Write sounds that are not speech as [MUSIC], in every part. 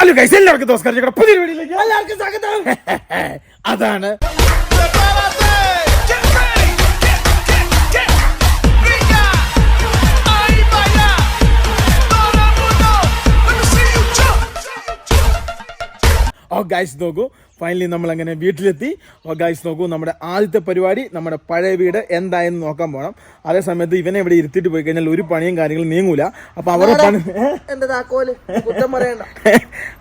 Hello guys എല്ലാവർക്കും നമസ്കാരം ഞങ്ങളുടെ പുതിയ വീഡിയോയിലേക്ക് എല്ലാവർക്കും സ്വാഗതം അതാണ്. ഓ ഗൈസ് നോക്കൂ ഫൈനലി നമ്മൾ അങ്ങനെ വീട്ടിലെത്തി ഗൈസ് നോക്കൂ നമ്മുടെ ആദ്യത്തെ പരിപാടി നമ്മുടെ പഴയ വീട് എന്തായെന്ന് നോക്കാൻ പോകണം അതേ സമയത്ത് ഇവനെ ഇവിടെ ഇരുത്തിയിട്ട് പോയി കഴിഞ്ഞാൽ ഒരു പണിയും കാര്യങ്ങളും നീങ്ങൂല. അപ്പൊ അവരുടെ പണി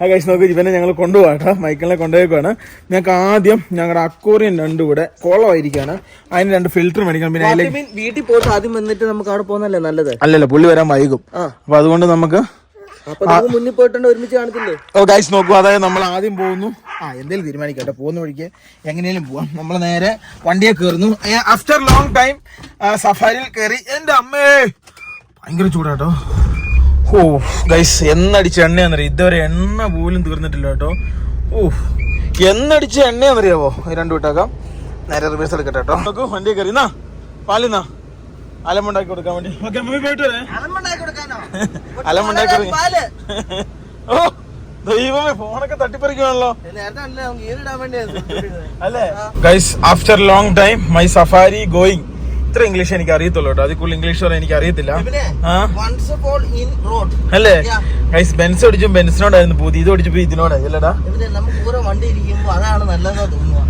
ആ ഗൈസ് നോക്കൂ ഇവനെ ഞങ്ങൾ കൊണ്ടുപോകട്ടോ മൈക്കിളിനെ കൊണ്ടുപോയേക്കാണ് ഞങ്ങൾക്ക് ആദ്യം ഞങ്ങളുടെ അക്വോറിയം രണ്ടും കൂടെ കോളമായിരിക്കാണ് അതിന് രണ്ട് ഫിൽറ്റർ മേടിക്കണം. പിന്നെ വീട്ടിൽ പോയിട്ട് ആദ്യം വന്നിട്ട് നമുക്ക് അവിടെ പോകുന്നല്ലേ നല്ലത്? അല്ലല്ല പുള്ളി വരാൻ വൈകും. അപ്പൊ അതുകൊണ്ട് നമുക്ക് മുന്നിൽ പോയിട്ടുണ്ട് ഒരുമിച്ച് കാണത്തില്ലേ ഓ ഗൈസ് നോക്കൂ അതായത് നമ്മൾ ആദ്യം പോകുന്നു. ആ എന്തേലും തീരുമാനിക്കട്ടെ പോകുന്ന വഴിക്ക് എങ്ങനെയും പോവാം. നമ്മൾ നേരെ വണ്ടിയെ കയറുന്നു. ആഫ്റ്റർ ലോങ് ടൈം സഫാരിയിൽ കയറി എന്റെ അമ്മേ! ഭയങ്കര ചൂടാട്ടോ. ഓ ഗൈസ് എന്നടിച്ച എണ്ണയാന്നറിയാം ഇതുവരെ എണ്ണ പോലും തീർന്നിട്ടില്ല കേട്ടോ. ഓ എന്നടിച്ച എണ്ണയാന്നറിയാവോ രണ്ടു വിട്ടേക്കാം നേരെ റിവേഴ്സ് എടുക്കട്ടെ കേട്ടോ. വണ്ടിയെ കയറി. എന്നാ പാലിന്നാ അലമുണ്ടാക്കി കൊടുക്കാൻ വേണ്ടി. ഓക്കെ പോയിട്ട് വരേ. അലമ്പുണ്ടാക്കി കൊടുക്കാനോ? [LAUGHS] അലമുണ്ടാക്കി കൊടുക്കാൻ പാൽ. [LAUGHS] ഓ ദൈവമേ ഫോണൊക്കെ തട്ടിപ്പറിക്കുവാണല്ലോ. [LAUGHS] അല്ലേ? Guys after long time my safari going ഇത്ര ഇംഗ്ലീഷ് എനിക്ക് അറിയത്തുള്ളൂ കേട്ടോ. അതിൽ കൂടുതൽ ഇംഗ്ലീഷ് പറയാൻ എനിക്ക് അറിയത്തില്ല. വൺസ് ഓൾ ഇൻ റോഡ് അല്ലേ. ഗൈസ് ബെൻസ് ഓടിച്ചും ബെൻസിനോടായിരുന്നു പൂതി. ഇത് ഓടിച്ചപ്പോ ഇതിനോട് അല്ലേടാ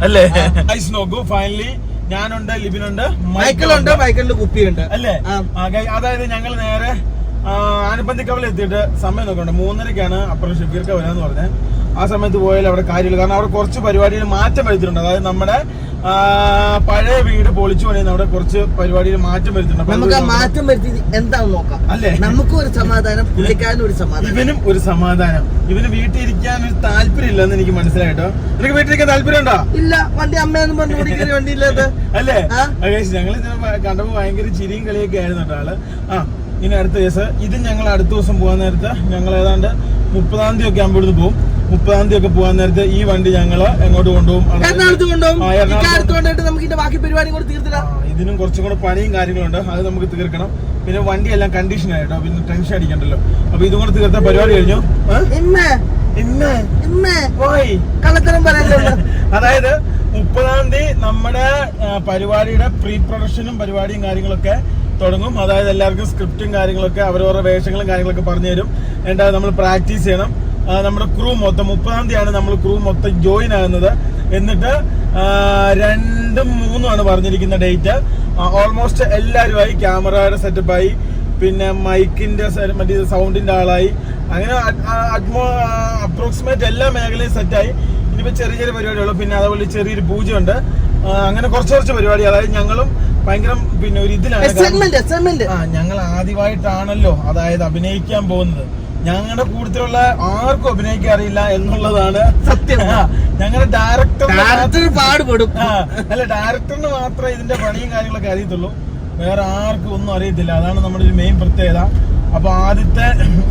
അല്ലേ? ഗൈസ് നോക്കൂ ഫൈനലി ഞാനുണ്ട് ലിബിനുണ്ട് മൈക്കിളുണ്ട് മൈക്കിളിന്റെ കുപ്പിയുണ്ട്. അല്ലേ? അതായത് ഞങ്ങൾ നേരെ ആനപ്പന്തിക്കവൽ എത്തിയിട്ട് സമയം നോക്കണ്ട. മൂന്നരക്കാണ് അപ്പുറം ഷെഫീർക്ക് വരാന്ന് പറഞ്ഞത് ആ സമയത്ത് പോയാൽ അവിടെ കാര്യമില്ല. കാരണം അവിടെ കുറച്ച് പരിപാടിയിൽ മാറ്റം വരുത്തിയിട്ടുണ്ട്. അതായത് നമ്മുടെ പഴയ വീട് പൊളിച്ചു പണിയുന്ന അവിടെ കുറച്ച് പരിപാടിയിൽ മാറ്റം വരുത്തിയിട്ടുണ്ട്. നമുക്ക് ആ മാറ്റം വരുത്തി എന്താണെന്ന് നോക്കാം. അല്ലേ? നമുക്കും ഒരു സമാധാനം പുള്ളിക്കാരനും ഒരു സമാധാനം. ഇവനും ഒരു സമാധാനം. ഇവന് വീട്ടിൽ ഇരിക്കാൻ ഒരു താല്പര്യം ഇല്ലെന്ന് എനിക്ക് മനസ്സിലായിട്ടോ നിനക്ക് വീട്ടിലിരിക്കാൻ താല്പര്യം ഉണ്ടോ ഇല്ല വണ്ടി അമ്മയെന്ന് പറഞ്ഞു വണ്ടി ഇല്ലാത്ത അല്ലേ? ഞങ്ങൾ കണ്ടപ്പോ ഭയങ്കര ചിരിയും കളിയൊക്കെ ആയിരുന്നു കേട്ടോ ആൾ. ആ ഇനി അടുത്ത ദിവസം ഇത് ഞങ്ങൾ അടുത്ത ദിവസം പോകാൻ നേരത്തെ ഞങ്ങൾ ഏതാണ്ട് മുപ്പതാം തീയതി ഒക്കെ ആകുമ്പോൾ ഇവിടുന്ന് പോകും മുപ്പതാം തീയതി ഒക്കെ പോകാൻ നേരത്തെ ഈ വണ്ടി ഞങ്ങൾ എങ്ങോട്ട് കൊണ്ടുപോകും? എറണാകുളത്ത് കൊണ്ടുപോകും. നമുക്ക് ഇതിന്റെ ബാക്കി പരിപാടി കൂടെ തീർത്തില്ല ഇതിനും കുറച്ചും കൂടെ പണിയും കാര്യങ്ങളുണ്ട് അത് നമുക്ക് തീർക്കണം. പിന്നെ വണ്ടി എല്ലാം കണ്ടീഷൻ ആയിട്ടോ പിന്നെ ടെൻഷൻ അടിക്കണ്ടല്ലോ. അപ്പൊ ഇതും കൂടെ തീർത്ത പരിപാടി കഴിഞ്ഞു. കള്ളത്തരം [LAUGHS] അതായത് മുപ്പതാം തീയതി നമ്മുടെ പരിപാടിയുടെ പ്രീ പ്രൊഡക്ഷനും പരിപാടിയും കാര്യങ്ങളൊക്കെ തുടങ്ങും. അതായത് എല്ലാവർക്കും സ്ക്രിപ്റ്റും കാര്യങ്ങളൊക്കെ അവരവരുടെ വേഷങ്ങളും കാര്യങ്ങളൊക്കെ പറഞ്ഞു തരും എന്നിട്ട് നമ്മൾ പ്രാക്ടീസ് ചെയ്യണം. നമ്മുടെ ക്രൂ മൊത്തം മുപ്പതാം തീയതിയാണ് നമ്മൾ ക്രൂ മൊത്തം ജോയിൻ ആകുന്നത്. എന്നിട്ട് രണ്ടും മൂന്നും ആണ് പറഞ്ഞിരിക്കുന്ന ഡേറ്റ് ഓൾമോസ്റ്റ് എല്ലാവരുമായി ക്യാമറയുടെ സെറ്റപ്പായി പിന്നെ മൈക്കിന്റെ മറ്റേ സൗണ്ടിന്റെ ആളായി. അങ്ങനെ അഡ്മോ അപ്രോക്സിമേറ്റ് എല്ലാ മേഖലയും സെറ്റായി ഇനിയിപ്പോൾ ചെറിയ ചെറിയ പരിപാടിയുള്ളൂ പിന്നെ അതുപോലെ ചെറിയൊരു പൂജയുണ്ട്. അങ്ങനെ കുറച്ച് കുറച്ച് പരിപാടി അതായത് ഞങ്ങളും ഭയങ്കര പിന്നെ ഒരു ഇതിലാണ്. ഞങ്ങൾ ആദ്യമായിട്ടാണല്ലോ അതായത് അഭിനയിക്കാൻ പോകുന്നത്. ഞങ്ങളുടെ കൂട്ടത്തിലുള്ള ആർക്കും അഭിനയിക്കാൻ അറിയില്ല എന്നുള്ളതാണ് സത്യം. [LAUGHS] ഞങ്ങളുടെ ഡയറക്ടർ ഡയറക്ടർ പാടുപെടും. അല്ല ഡയറക്ടറിന് മാത്രമേ ഇതിന്റെ പണിയും കാര്യങ്ങളൊക്കെ അറിയത്തുള്ളൂ. വേറെ ആർക്കും ഒന്നും അറിയത്തില്ല. അതാണ് നമ്മുടെ ഒരു മെയിൻ പ്രത്യേകത. അപ്പൊ ആദ്യത്തെ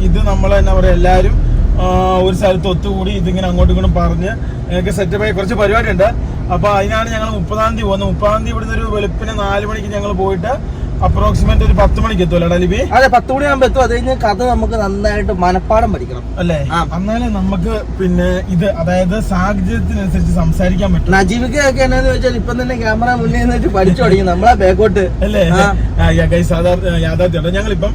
ഇത് നമ്മൾ എന്നാ പറയാ. എല്ലാരും ഒരു സ്ഥലത്ത് ഒത്തുകൂടി ഇതിങ്ങനെ അങ്ങോട്ടും ഇങ്ങോട്ടും പറഞ്ഞ് ഞങ്ങൾക്ക് സെറ്റപ്പായി കുറച്ച് പരിപാടി ഉണ്ട് അപ്പൊ അതിനാണ് ഞങ്ങൾ മുപ്പതാം തീയതി പോകുന്നത് മുപ്പതാം തീയതി ഇവിടുന്ന് ഒരു വെളുപ്പിന് നാല് മണിക്ക് ഞങ്ങൾ പോയിട്ട് അപ്രോക്സിമേറ്റ് ഒരു പത്ത് മണിക്ക് എത്തുമല്ലോ ഡലിബി? അതെ പത്ത് മണിയാകുമ്പോ എത്തും. അത് കഴിഞ്ഞ് കഥ നമുക്ക് നന്നായിട്ട് മനപ്പാടം പഠിക്കണം. അല്ലേ? അന്നാലേ എന്നാലേ നമുക്ക് പിന്നെ ഇത് അതായത് സാഹചര്യത്തിനനുസരിച്ച് സംസാരിക്കാൻ പറ്റും. നജീബിക്കൊക്കെ എന്നാന്ന് വെച്ചാൽ ഇപ്പൊ തന്നെ ക്യാമറ മുന്നേ നിന്നിട്ട് പഠിച്ചു തുടങ്ങി. നമ്മളാ ബാക്കോട്ട് അല്ലേ? യാഥാർത്ഥ്യം ഞങ്ങളിപ്പം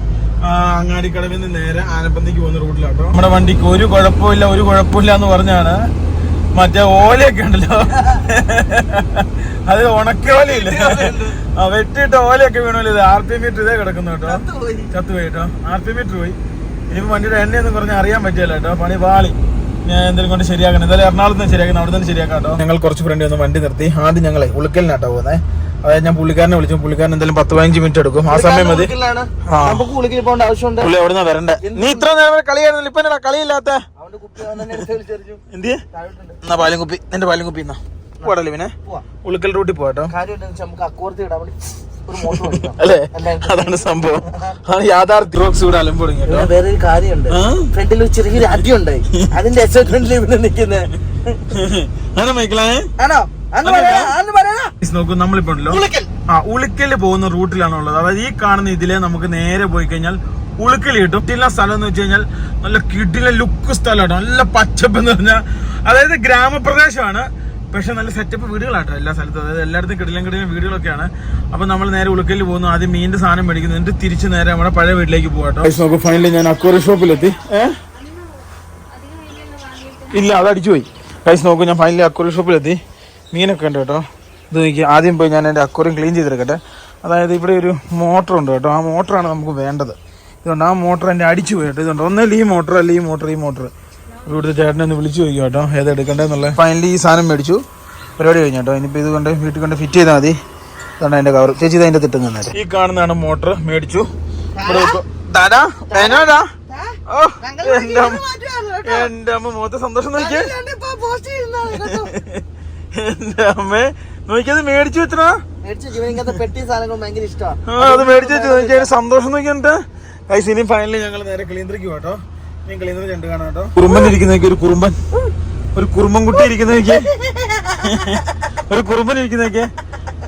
അങ്ങാടിക്കടവിൽ നിന്ന് നേരെ ആനപ്പന്തിക്ക് പോകുന്ന റൂട്ടിലാട്ടോ നമ്മുടെ വണ്ടിക്ക് ഒരു കുഴപ്പമില്ല ഒരു കുഴപ്പമില്ല എന്ന് പറഞ്ഞാണ് മറ്റേ ഓലയൊക്കെ ഉണ്ടല്ലോ. അത് ഉണക്കോലയില്ലേ ആ വെട്ടിയിട്ട് ഓലയൊക്കെ വീണല്ലോ ഇത് ആർ പി മീറ്റർ ഇതേ കിടക്കുന്നു കേട്ടോ. ചത്തുപോയി. കേട്ടോ. ആർ പി മീറ്റർ പോയി. ഇനിയിപ്പോ വണ്ടിയുടെ എണ്ണയെന്ന് പറഞ്ഞാൽ അറിയാൻ പറ്റില്ല കേട്ടോ. പണി പാളി. ഞാൻ എന്തെങ്കിലും കൊണ്ട് ശരിയാക്കണം. എന്തായാലും എറണാകുളത്ത് നിന്ന് ശരിയാക്കണം. അവിടെ നിന്ന് ശരിയാക്കാം കേട്ടോ. ഞങ്ങൾ കുറച്ച് ഫ്രണ്ട് ഒന്ന് വണ്ടി നിർത്തി. ആദ്യം ഞങ്ങളെ ഉളുക്കലിനാട്ടോ പോകുന്നത് അതായത് ഞാൻ പുള്ളിക്കാരനെ വിളിച്ചു. പുള്ളിക്കാരൻ എന്തായാലും പത്ത് പതിനഞ്ച് മിനിറ്റ് എടുക്കും. ആ സമയം മതി. നമുക്ക് കുളിക്കിൽ പോകേണ്ട ആവശ്യമുണ്ട്. പുള്ളി എവിടെ നിന്നാ വരണ്ടേ. നീ ഇത്ര നേരം കളിയായിരുന്നില്ല. ഇപ്പൊ കളിയില്ലാത്ത? താഴോട്ടുണ്ട്. എന്നാ പാലും കുപ്പി നിന്റെ പാലും കുപ്പി എന്നാ പോടല്ലേ പിന്നെ. ഉളുക്കൽ റൂട്ടിൽ മേടിക്കണം. അല്ലേ? അതാണ് സംഭവം. അതാണ് യാഥാർത്ഥ്യ. റോക്സ് ഇവിടെ അലമ്പ് തുടങ്ങി വേറെ ഒരു കാര്യമുണ്ട്? ഫ്രണ്ടിൽ ചെറിയൊരു അടിയുണ്ടായി [LAUGHS] അതിന്റെ എക്സൈറ്റ്മെന്റിൽ ഇവിടെ നിൽക്കുന്നത് ആണോ മൈക്കിളേ? ആണോ? നോക്കൂ നമ്മളിപ്പോ ഉണ്ടല്ലോ. ആ ഉളിക്കൽ പോകുന്ന റൂട്ടിലാണ് ഉള്ളത്. അതായത് ഈ കാണുന്ന ഇതിലെ നമുക്ക് നേരെ പോയി കഴിഞ്ഞാൽ ഉളുക്കൽ കിട്ടും കിട്ടില്ല സ്ഥലം എന്ന് വെച്ച് കഴിഞ്ഞാൽ നല്ല കിടില ലുക്ക് സ്ഥലമാണ് നല്ല പച്ചപ്പ് എന്ന് പറഞ്ഞാൽ അതായത് ഗ്രാമപ്രദേശമാണ്. പക്ഷെ നല്ല സെറ്റപ്പ് വീടുകളാട്ടോ എല്ലാ സ്ഥലത്തും. അതായത് എല്ലായിടത്തും കിടിലം കിടിലം വീടുകളൊക്കെയാണ്. അപ്പൊ നമ്മൾ നേരെ ഉളുക്കലിൽ പോകുന്നു. ആദ്യം മീനിന്റെ സാധനം മേടിക്കുന്നു. എന്നിട്ട് തിരിച്ച് നേരെ നമ്മുടെ പഴയ വീട്ടിലേക്ക് പോകാട്ടോ ഫൈനലി ഞാൻ അക്വറി ഷോപ്പിലെത്തി. ഇല്ല അത് അടിച്ചു പോയി. കൈസ് നോക്കൂ ഞാൻ ഫൈനലി അക്വറി ഷോപ്പിലെത്തി. മീനൊക്കെ ഉണ്ട് കേട്ടോ. ഇത് നോക്കി ആദ്യം പോയി ഞാൻ എന്റെ അക്വറിയം ക്ലീൻ ചെയ്തെടുക്കട്ടെ. അതായത് ഇവിടെ ഒരു മോട്ടർ ഉണ്ട് കേട്ടോ. ആ മോട്ടറാണ് നമുക്ക് വേണ്ടത്. ഇതുകൊണ്ട് ആ മോട്ടർ എന്റെ അടിച്ചു പോയി കേട്ടോ. ഇതുണ്ട് ഒന്നല്ല ഈ മോട്ടർ അല്ല ഈ മോട്ടർ ഈ മോട്ടർ. ഇവിടുത്തെ ചേട്ടനെ ഒന്ന് വിളിച്ചു നോക്കി കേട്ടോ ഏതാ എടുക്കേണ്ടതെന്നുള്ളത്. ഫൈനലി ഈ സാധനം മേടിച്ചു. പരിപാടി കഴിഞ്ഞു കേട്ടോ. ഇനിയിപ്പോൾ ഇത് കൊണ്ട് വീട്ടിൽ കൊണ്ട് ഫിറ്റ് ചെയ്താൽ മതി. ഇതാണ് അതിന്റെ കവർ ചേച്ചി ഇത് അതിന്റെ തിട്ടുന്ന നേരം ഈ കാണുന്നതാണ് മോട്ടർ മേടിച്ചു. ദാടാ എന്നോടാ ഓ എന്റെ അമ്മ എന്റെ അമ്മ മുഖത്തെ സന്തോഷം നോക്കിയേ. എന്റെ അമ്മേ നോക്കിയത് മേടിച്ചു വെച്ചാ മേടിച്ച ജീവൻ ഇങ്ങനത്തെ പെട്ടി സാധനങ്ങൾ ഭയങ്കര ഇഷ്ടമാണ്. ആ അത് മേടിച്ചു വെച്ചു. നോക്കിയാൽ സന്തോഷം നോക്കിയാ കൈസ് ഇനി ഫൈനലി ഞങ്ങൾ നേരെ ക്ലീന്ദ്രിക്ക് കേട്ടോ ഞാൻ ക്ലീന്ദ്ര ചെണ്ട് കാണാം കേട്ടോ. കുറുമ്പൻ ഇരിക്കുന്നേക്ക് ഒരു കുറുമ്പൻ. ഒരു കുറുമ്പൻ കുട്ടി ഇരിക്കുന്നേക്ക് ഒരു കുറുമ്പൻ ഇരിക്കുന്നേക്ക്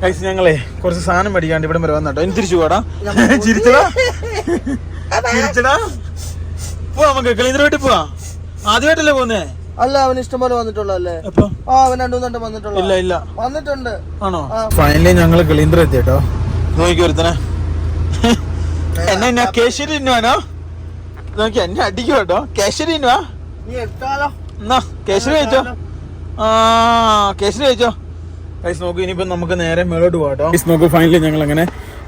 കൈസ് ഞങ്ങളെ കുറച്ച് സാധനം മേടിക്കാണ്ട് ഇവിടെ വരെ വന്നോ ഇനി തിരിച്ചു പോടാ. ചിരിച്ചടാ. ചിരിച്ചടാ. പോവാ നമുക്ക്. ക്ലീന്ദ്ര വീട്ടിൽ പോവാ. ആദ്യമായിട്ടല്ലേ പോന്നേ അല്ല അവൻ ഇഷ്ടംപോലെ വന്നിട്ടുള്ളല്ലേ ആ അവൻ രണ്ടു മൂന്നെണ്ണം വന്നിട്ടുള്ള ഇല്ല ഇല്ല. വന്നിട്ടുണ്ട്. ആണോ? ഫൈനലി ഞങ്ങൾ കിളീന്ദ്ര എത്തിട്ടോ നോക്കി ഒരുത്തനെ. എന്നെ എന്നാ കേശരി ഇന്നുവാനോ നോക്കി എന്നെ അടിക്കും കേട്ടോ. കേശരി ഇന്നുവാ എന്നാ കേശരി കഴിച്ചോ? ആ കേശരി വെച്ചോ ഗൈസ് നോക്കൂ ഇനിയിപ്പോ നമുക്ക് നേരെ മേളോട്ട് പോകട്ടോ ഗൈസ് നോക്കൂ ഫൈനലി ഞങ്ങൾ അങ്ങനെ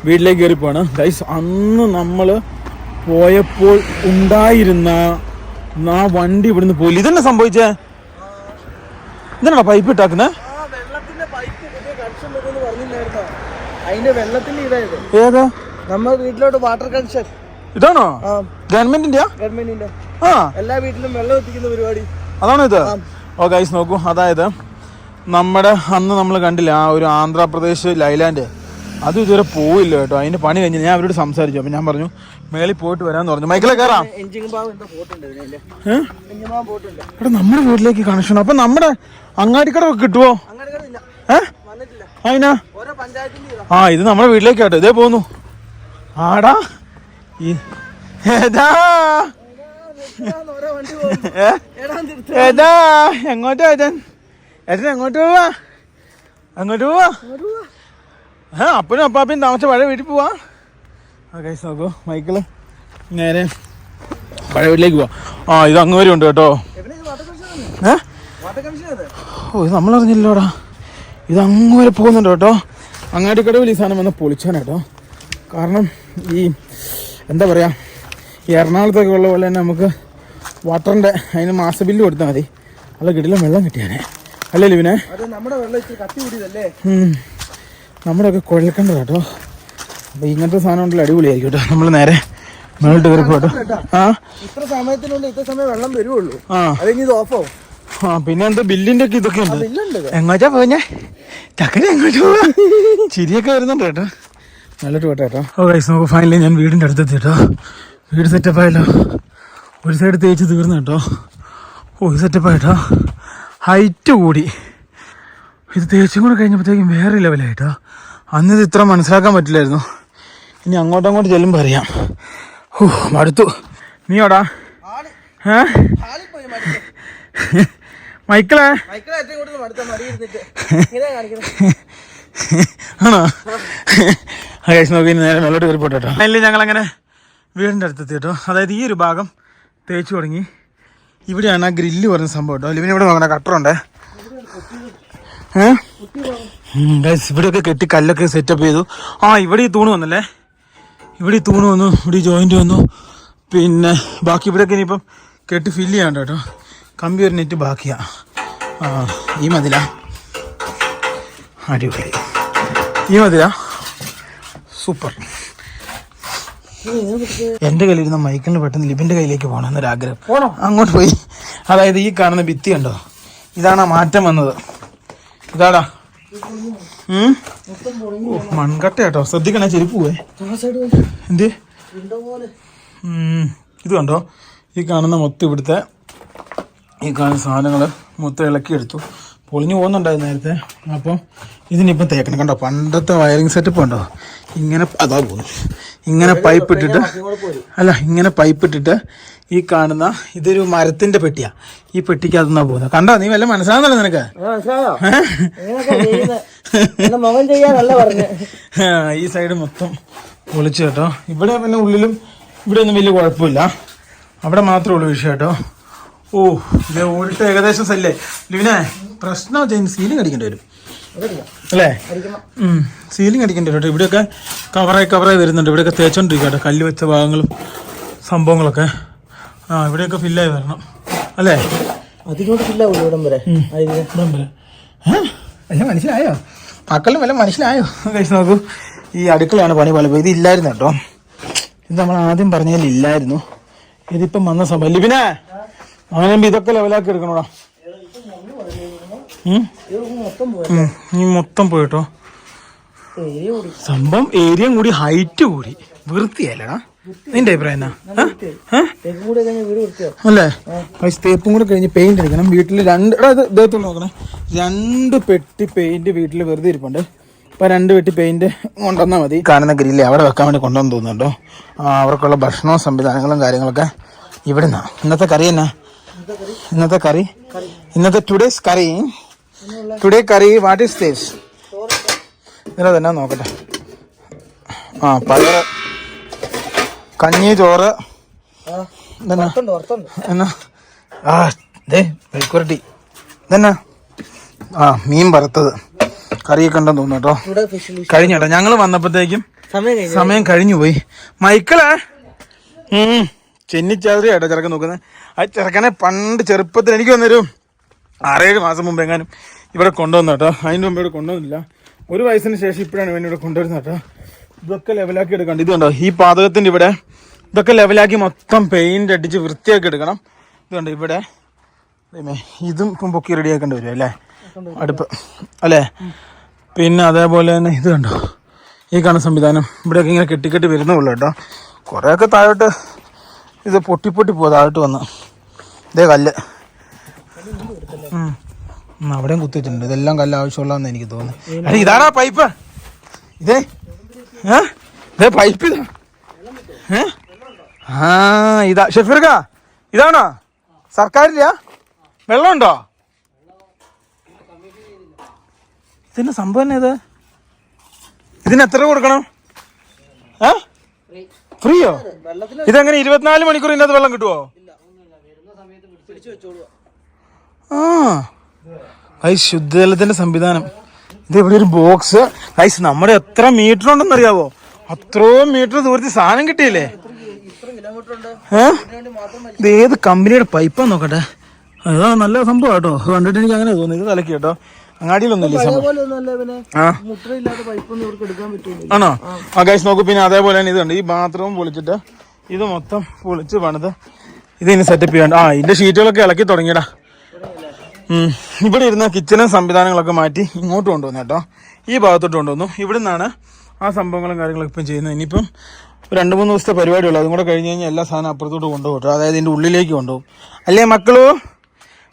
വീട്ടിലേക്ക് കയറി പോവാണ് ഗൈസ് അന്ന് നമ്മൾ പോയപ്പോൾ ഉണ്ടായിരുന്ന ആ വണ്ടി ഇവിടുന്ന് പോയില്ല ഇതെന്നെ സംഭവിച്ചേ? ഇതെന്നാ പൈപ്പ് ഇട്ടാക്കുന്നേ? വെള്ളത്തിന്റെ പൈപ്പ് പുതിയ കണക്ഷൻ വരുമെന്ന് പറഞ്ഞില്ലായിരുന്നോ അതിന്റെ വെള്ളത്തിന്റെ ഇതായത്. ഏതാ? നമ്മുടെ വീട്ടിലോട്ട് വാട്ടർ കണക്ഷൻ ഇതാണോ? ഗവൺമെന്റിന്റെ ഗവൺമെന്റിന്റെ. ആ. എല്ലാ വീട്ടിലും വെള്ളം എത്തിക്കുന്ന പരിപാടി. അതാണോ ഇത്? ഓ ഗൈസ് നോക്കൂ. അതായത് നമ്മുടെ അന്ന് നമ്മൾ കണ്ടില്ല ആ ഒരു ആന്ധ്രാപ്രദേശ് ലൈലാൻഡ്. അത് ഇതുവരെ പോവില്ല കേട്ടോ. അതിന്റെ പണി കഴിഞ്ഞ് ഞാൻ അവരോട് സംസാരിച്ചു. അപ്പൊ ഞാൻ പറഞ്ഞു മേളിൽ പോയിട്ട് വരാന്ന് പറഞ്ഞു. മൈക്കിളെ കയറാം. എടാ നമ്മുടെ വീട്ടിലേക്ക് കണക്ഷൻ അപ്പൊ നമ്മുടെ അങ്ങാടിക്കട കിട്ടുവോ ഏ? അതിനാ ആ ഇത് നമ്മുടെ വീട്ടിലേക്ക് കേട്ടോ. ഇതേ പോന്നു. ആടാ. ഏതാ? ഏ? ഏതാ? എങ്ങോട്ടാ ഏതൻ ഏട്ടൻ? എങ്ങോട്ട് പോവാ? അങ്ങോട്ട് പോവാ? ആ അപ്പനും അപ്പാപ്പയും താമസിച്ച പഴയ വീട്ടിൽ പോവാ. ഓക്കെ നോക്കൂ മൈക്കിൾ. നേരെ പഴയ വീട്ടിലേക്ക് പോവാ. ആ ഇത് അങ്ങ് വരെ ഉണ്ട് കേട്ടോ. ഏ? ഓ ഇത് നമ്മളറിഞ്ഞില്ലോടാ ഇത് അങ്ങ് വരെ പോകുന്നുണ്ട് കേട്ടോ. അങ്ങാടിക്കടവിൽ ഈ സാധനം വന്ന് പൊളിച്ചാണ് കേട്ടോ. കാരണം ഈ എന്താ പറയുക ഈ എറണാകുളത്തൊക്കെ ഉള്ള പോലെ തന്നെ നമുക്ക് വാട്ടറിന്റെ അതിന് മാസ ബില്ല് കൊടുത്താൽ മതി. അല്ല കിട്ടില്ല വെള്ളം കിട്ടിയാനേ അല്ലേ ലിവിനെ? നമ്മുടെ ഒക്കെ കുഴൽക്കണ്ട കേട്ടോ അപ്പോൾ ഇങ്ങനത്തെ സാധനം ഉണ്ടല്ലോ അടിപൊളിയായിരിക്കും കേട്ടോ നമ്മൾ നേരെ മേളിട്ട് കയറി പോട്ടോ. ആ? ഇത്ര സമയത്തിനുള്ളിൽ ഇത്ര സമയം വെള്ളം വരുവുള്ളൂ. ആ. അല്ലെങ്കിൽ ഇത് ഓഫ് ഓഫോ ആ പിന്നെ എന്താ ബില്ലിന്റെ ഒക്കെ ഇതൊക്കെ ഉണ്ട്. എങ്ങോട്ടാ പോഞ്ഞേ ചക്കര എങ്ങോട്ടാ ചിരിയൊക്കെ വരുന്നുണ്ട് കേട്ടോ. പോട്ടെ കേട്ടോ. ഓ ഗൈസ് നമുക്ക് ഫൈനലി ഞാൻ വീടിന്റെ അടുത്തെത്തി കേട്ടോ. വീട് സെറ്റപ്പ് ആയല്ലോ. ഒരു സൈഡ് തേച്ച് തീർന്നു കേട്ടോ. ഓ ഇത് സെറ്റപ്പ് ആയിട്ടോ ഹൈറ്റ് കൂടി. ഇത് തേച്ചും കൂടെ കഴിഞ്ഞപ്പോഴത്തേക്കും വേറെ ലെവലായിട്ടോ അന്ന് ഇത് ഇത്ര മനസ്സിലാക്കാൻ പറ്റില്ലായിരുന്നു. ഇനി അങ്ങോട്ടും അങ്ങോട്ട് ചെല്ലുമ്പോൾ അറിയാം. ഓ മടുത്തു. നീയോടാ ഏ? മൈക്കിളേ? [LAUGHS] ആണോ? ഗൈസ് നോക്കി നേരെ മേലോട്ട് കയറി പോട്ടെ അതിൽ ഞങ്ങൾ അങ്ങനെ വീടിന്റെ അടുത്തെത്തി കേട്ടോ. അതായത് ഈ ഒരു ഭാഗം തേച്ച് തുടങ്ങി. ഇവിടെയാണ് ആ ഗ്രില്ല് പറഞ്ഞ സംഭവം കേട്ടോ. ഇവന് ഇവിടെ നോക്കണ കട്ടറുണ്ട് ഇവിടെയൊക്കെ കെട്ടി കല്ലൊക്കെ സെറ്റപ്പ് ചെയ്തു. ആ ഇവിടെ ഈ തൂണ് വന്നല്ലേ? ഇവിടെ ഈ തൂണ് വന്നു ഇവിടെ ഈ വന്നു. പിന്നെ ബാക്കി ഇവിടെയൊക്കെ ഇനിയിപ്പം കെട്ടി ഫില്ല് ചെയ്യാണ്ട് കേട്ടോ. കമ്പി ഒരു നെറ്റ് ബാക്കിയാ. ഈ മതിലാ. അടിപൊളി. ഈ മതിയാ സൂപ്പർ. എന്റെ കയ്യിലിരുന്ന മൈക്കിളിന് പെട്ടെന്ന് ലിബിന്റെ കയ്യിലേക്ക് പോകണം എന്നൊരാഗ്രഹം. പോണോ? അങ്ങോട്ട് പോയി. അതായത് ഈ കാണുന്ന ഭിത്തി ഉണ്ടോ ഇതാണ് മാറ്റം വന്നത്. ഇതാടാ. മൺകട്ട കേട്ടോ. ശ്രദ്ധിക്കണേ ചെരുപ്പ് പോവേ. എന്ത്? ഇത് കണ്ടോ? ഈ കാണുന്ന മൊത്തം ഇവിടുത്തെ ഈ കാണുന്ന സാധനങ്ങൾ മൊത്തം ഇളക്കിയെടുത്തു. പൊളിഞ്ഞു പോകുന്നുണ്ടായിരുന്നു നേരത്തെ. അപ്പോൾ ഇതിനിപ്പം തേക്കണം കണ്ടോ? പണ്ടത്തെ വയറിങ് സെറ്റപ്പ് ഉണ്ടോ? ഇങ്ങനെ അതാ പോകുന്നു. ഇങ്ങനെ പൈപ്പ് ഇട്ടിട്ട് അല്ല ഇങ്ങനെ പൈപ്പ് ഇട്ടിട്ട് ഈ കാണുന്ന ഇതൊരു മരത്തിന്റെ പെട്ടിയാ. ഈ പെട്ടിക്ക് അതൊന്നാ പോകുന്നത്. കണ്ടോ? നീ വല്ല മനസ്സിലാവുന്നല്ലോ നിനക്ക്? ഈ സൈഡ് മൊത്തം പൊളിച്ചു കേട്ടോ. ഇവിടെ പിന്നെ ഉള്ളിലും ഇവിടെ ഒന്നും വലിയ കുഴപ്പമില്ല. അവിടെ മാത്രമേ ഉള്ളൂ വിഷയം കേട്ടോ. ഓ ഇത് ഓടിട്ട് ഏകദേശം സല്ലേ ലിവിനെ പ്രശ്നം ചെയ്യുന്ന സീലിംഗ് അടിക്കേണ്ടി വരും. അല്ലേ? സീലിംഗ് അടിക്കേണ്ടി വരും കേട്ടോ. ഇവിടെയൊക്കെ കവറായി കവറായി വരുന്നുണ്ട്. ഇവിടെയൊക്കെ തേച്ചോണ്ടിരിക്കുക കേട്ടോ. കല്ല് വെച്ച ഭാഗങ്ങളും സംഭവങ്ങളൊക്കെ. ആ ഇവിടെയൊക്കെ ഫില്ലായി വരണം. അല്ലേ? അതിനോട് ഇവിടം വരെ? ഇവിടം വരെ? അയ്യോ മനസ്സിലായോ? മക്കളും വല്ല മനസ്സിലായോ? കഴിച്ച് നോക്കൂ. ഈ അടുക്കളയാണ് പണി പലപ്പോൾ ഇത് ഇല്ലായിരുന്നു കേട്ടോ. ഇത് നമ്മൾ ആദ്യം പറഞ്ഞതിൽ ഇല്ലായിരുന്നു. ഇതിപ്പം വന്ന സംഭവം ലിബിനെ അവനെ ഇതൊക്കെ ലെവലാക്കി എടുക്കണോടാ. ഈ മൊത്തം പോയിട്ടോ. ഏരിയ സംഭവം ഏരിയയും കൂടി ഹൈറ്റ് കൂടി. വൃത്തിയല്ലടാ. നിന്റെ അഭിപ്രായം അല്ലേ? തേപ്പും കൂടെ കഴിഞ്ഞ് പെയിന്റ് അടിക്കണം വീട്ടിൽ രണ്ട് ഇദ്ദേഹത്തോട് നോക്കണേ. രണ്ട് പെട്ടി പെയിന്റ് വീട്ടിൽ വെറുതെ ഇരിപ്പുണ്ട്. ഇപ്പൊ രണ്ട് പെട്ടി പെയിന്റ് കൊണ്ടുവന്നാൽ മതി. കാണുന്ന ഗ്രില്ല് അവിടെ വെക്കാൻ വേണ്ടി കൊണ്ടുവന്ന് തോന്നുന്നുണ്ടോ? അവർക്കുള്ള ഭക്ഷണവും സംവിധാനങ്ങളും കാര്യങ്ങളൊക്കെ ഇവിടെ നിന്നാ ഇന്നത്തെ കറി എന്നാ? ഇന്നത്തെ കറി? ഇന്നത്തെ today's curry. Today curry. What is this ഇതിനെ തന്നെ നോക്കട്ടെ. ആ പയർ കഞ്ഞി ചോറ്. എന്നാ ആ ദേ മെഴുക്കുരട്ടി ഇതെന്നാ? ആ മീൻ വറുത്തത്. കറിയൊക്കെ ഉണ്ടെന്ന് തോന്നുന്നു കേട്ടോ. ഇവിടെ ഫിഷ് കഴിഞ്ഞ കേട്ടോ. ഞങ്ങൾ വന്നപ്പോഴത്തേക്കും സമയം കഴിഞ്ഞു. പോയി. മൈക്കിളേ? ചെന്നിച്ചാതിരി ആട്ടോ ചെറുക്കൻ നോക്കുന്നത്. ആ ചെറുക്കനെ പണ്ട് ചെറുപ്പത്തിൽ എനിക്ക് വന്നൊരു ആറേഴ് മാസം മുമ്പ് എങ്ങാനും ഇവിടെ കൊണ്ടുവന്നു കേട്ടോ. അതിന് മുമ്പ് ഇവിടെ കൊണ്ടുവന്നില്ല. ഒരു വയസ്സിന് ശേഷം ഇപ്പോഴാണ് ഇവൻ ഇവിടെ കൊണ്ടുവരുന്നത് കേട്ടോ. ഇതൊക്കെ ലെവലാക്കി എടുക്കണം. ഇത് കണ്ടോ? ഈ പാതകത്തിന്റെ ഇവിടെ ഇതൊക്കെ ലെവലാക്കി മൊത്തം പെയിന്റ് അടിച്ച് വൃത്തിയാക്കി എടുക്കണം. ഇതുണ്ട് ഇവിടെ ദൈവമേ, ഇതും ഇപ്പം പൊക്കി റെഡിയാക്കേണ്ടി വരും അല്ലേ? അടുപ്പ്. അല്ലേ? പിന്നെ അതേപോലെ തന്നെ ഇത് കണ്ടോ? ഈ കാണുന്ന സംവിധാനം ഇവിടെയൊക്കെ ഇങ്ങനെ കെട്ടിക്കെട്ടി വരുന്നുള്ളൂ കേട്ടോ. കുറേയൊക്കെ താഴോട്ട് ഇത് പൊട്ടി പൊട്ടി പോവാ താഴോട്ട് വന്ന്. ഇതേ കല്ല്. അവിടെയും കുത്തിയിട്ടുണ്ട്. ഇതെല്ലാം കല്ല് ആവശ്യമുള്ളതെന്ന് എനിക്ക് തോന്നുന്നു ഇതാടാ പൈപ്പ്. ഇതേ. ഇതേ പൈപ്പ് ഇതാ. ആ ഇതാ. ഷെഫീർക്ക ഇതാണോ? സർക്കാരില്ല വെള്ളമുണ്ടോ? ഇതിന്റെ സംഭവം തന്നെ ഇത്? ഇതിന് എത്ര കൊടുക്കണം? ഏ? ഫ്രീയോ? ഇതെങ്ങനെ ഇരുപത്തിനാല് മണിക്കൂർ ഇതിനകത്ത് വെള്ളം കിട്ടുമോ വെച്ചോളൂ. ആ. ഐസ് ശുദ്ധജലത്തിന്റെ സംവിധാനം. ഇത് ഇവിടെ ഒരു ബോക്സ് ഐസ് നമ്മുടെ എത്ര മീറ്റർ ഉണ്ടെന്ന് അറിയാവോ അത്രയും മീറ്റർ ദൂരത്തിൽ സാധനം കിട്ടിയില്ലേ? ഇത്ര കിലോമീറ്റർ ഉണ്ട് ഏ? വേണ്ടി മാത്രം മതി. ഇത് ഏത് കമ്പനിയുടെ പൈപ്പാന്ന് നോക്കട്ടെ. അതാ നല്ല സംഭവം കേട്ടോ. കണ്ടിട്ട് എനിക്ക് അങ്ങനെ തോന്നി. ഇത് തലക്കി കേട്ടോ. അങ്ങാടിയിലൊന്നുമില്ല ആണോ? ആ. ഗൈസ് നോക്കൂ പിന്നെ അതേപോലെ തന്നെ ഇതുണ്ട്. ഈ ബാത്റൂം പൊളിച്ചിട്ട് ഇത് മൊത്തം പൊളിച്ച് പണിത് ഇതിന് സെറ്റപ്പ് ചെയ്യണ്ട ആ ഇതിന്റെ ഷീറ്റുകളൊക്കെ ഇളക്കി തുടങ്ങിയടാ. ഇവിടെ ഇരുന്ന കിച്ചണും സംവിധാനങ്ങളൊക്കെ മാറ്റി ഇങ്ങോട്ട് കൊണ്ടുവന്നു കേട്ടോ. ഈ ഭാഗത്തോട്ട് കൊണ്ടുവന്നു. ഇവിടെ നിന്നാണ് ആ സംഭവങ്ങളും കാര്യങ്ങളും ഇപ്പം ചെയ്യുന്നത്. ഇനിയിപ്പം രണ്ട് മൂന്ന് ദിവസത്തെ പരിപാടിയുള്ളൂ. അതും കൂടെ കഴിഞ്ഞ് കഴിഞ്ഞാൽ എല്ലാ സാധനം അപ്പുറത്തോട്ട് കൊണ്ടുപോകും കേട്ടോ അതായത് ഇതിന്റെ ഉള്ളിലേക്ക് കൊണ്ടുപോകും. അല്ലേ മക്കളു?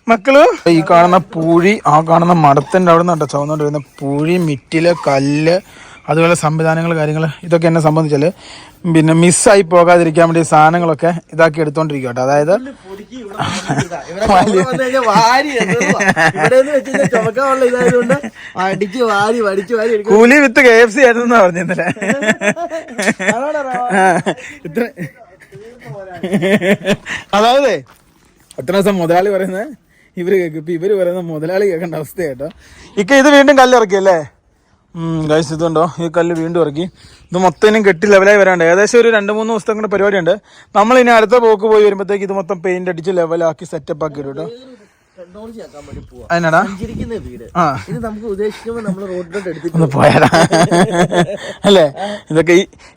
മക്കൾ? ഈ കാണുന്ന പൂഴി ആ കാണുന്ന മടത്തിന്റെ അവിടെ നിന്നാണ് ചവന്നോണ്ട് വരുന്ന പൂഴി മിറ്റിൽ കല്ല് അതുപോലെ സംവിധാനങ്ങൾ കാര്യങ്ങൾ ഇതൊക്കെ എന്നെ സംബന്ധിച്ചാൽ പിന്നെ മിസ്സായി പോകാതിരിക്കാൻ വേണ്ടി സാധനങ്ങളൊക്കെ ഇതാക്കി എടുത്തോണ്ടിരിക്കും കേട്ടോ അതായത് നിന്ന് കൂലി വിത്ത് കെ എഫ് സി ആയിരുന്നു പറഞ്ഞു ഇന്നലെ അതാടാ ഇത്ര അതായത് എത്ര ദിവസം മുതലാളി പറയുന്നത് ഇവർ കേൾക്കും. ഇപ്പൊ ഇവർ പറയുന്ന മുതലാളി കേൾക്കേണ്ട അവസ്ഥ കേട്ടോ ഇക്ക ഇത് വീണ്ടും കല്ലിറക്കി അല്ലേ? ഗൈസ് ഇതുണ്ടോ? ഈ കല്ല് വീണ്ടും ഇറക്കി. ഇത് മൊത്തം കെട്ടി ലെവലായി വരാണ്ട്. ഏകദേശം ഒരു രണ്ട് മൂന്ന് ദിവസത്തെ കൂടെ പരിപാടിയുണ്ട്. നമ്മൾ ഇനി അടുത്ത പോക്ക് പോയി വരുമ്പോഴത്തേക്ക് ഇത് മൊത്തം പെയിന്റ് അടിച്ച് ലെവലാക്കി സെറ്റപ്പ് ആക്കി കേട്ടോ പോയാടാ. അല്ലേ? ഇതൊക്കെ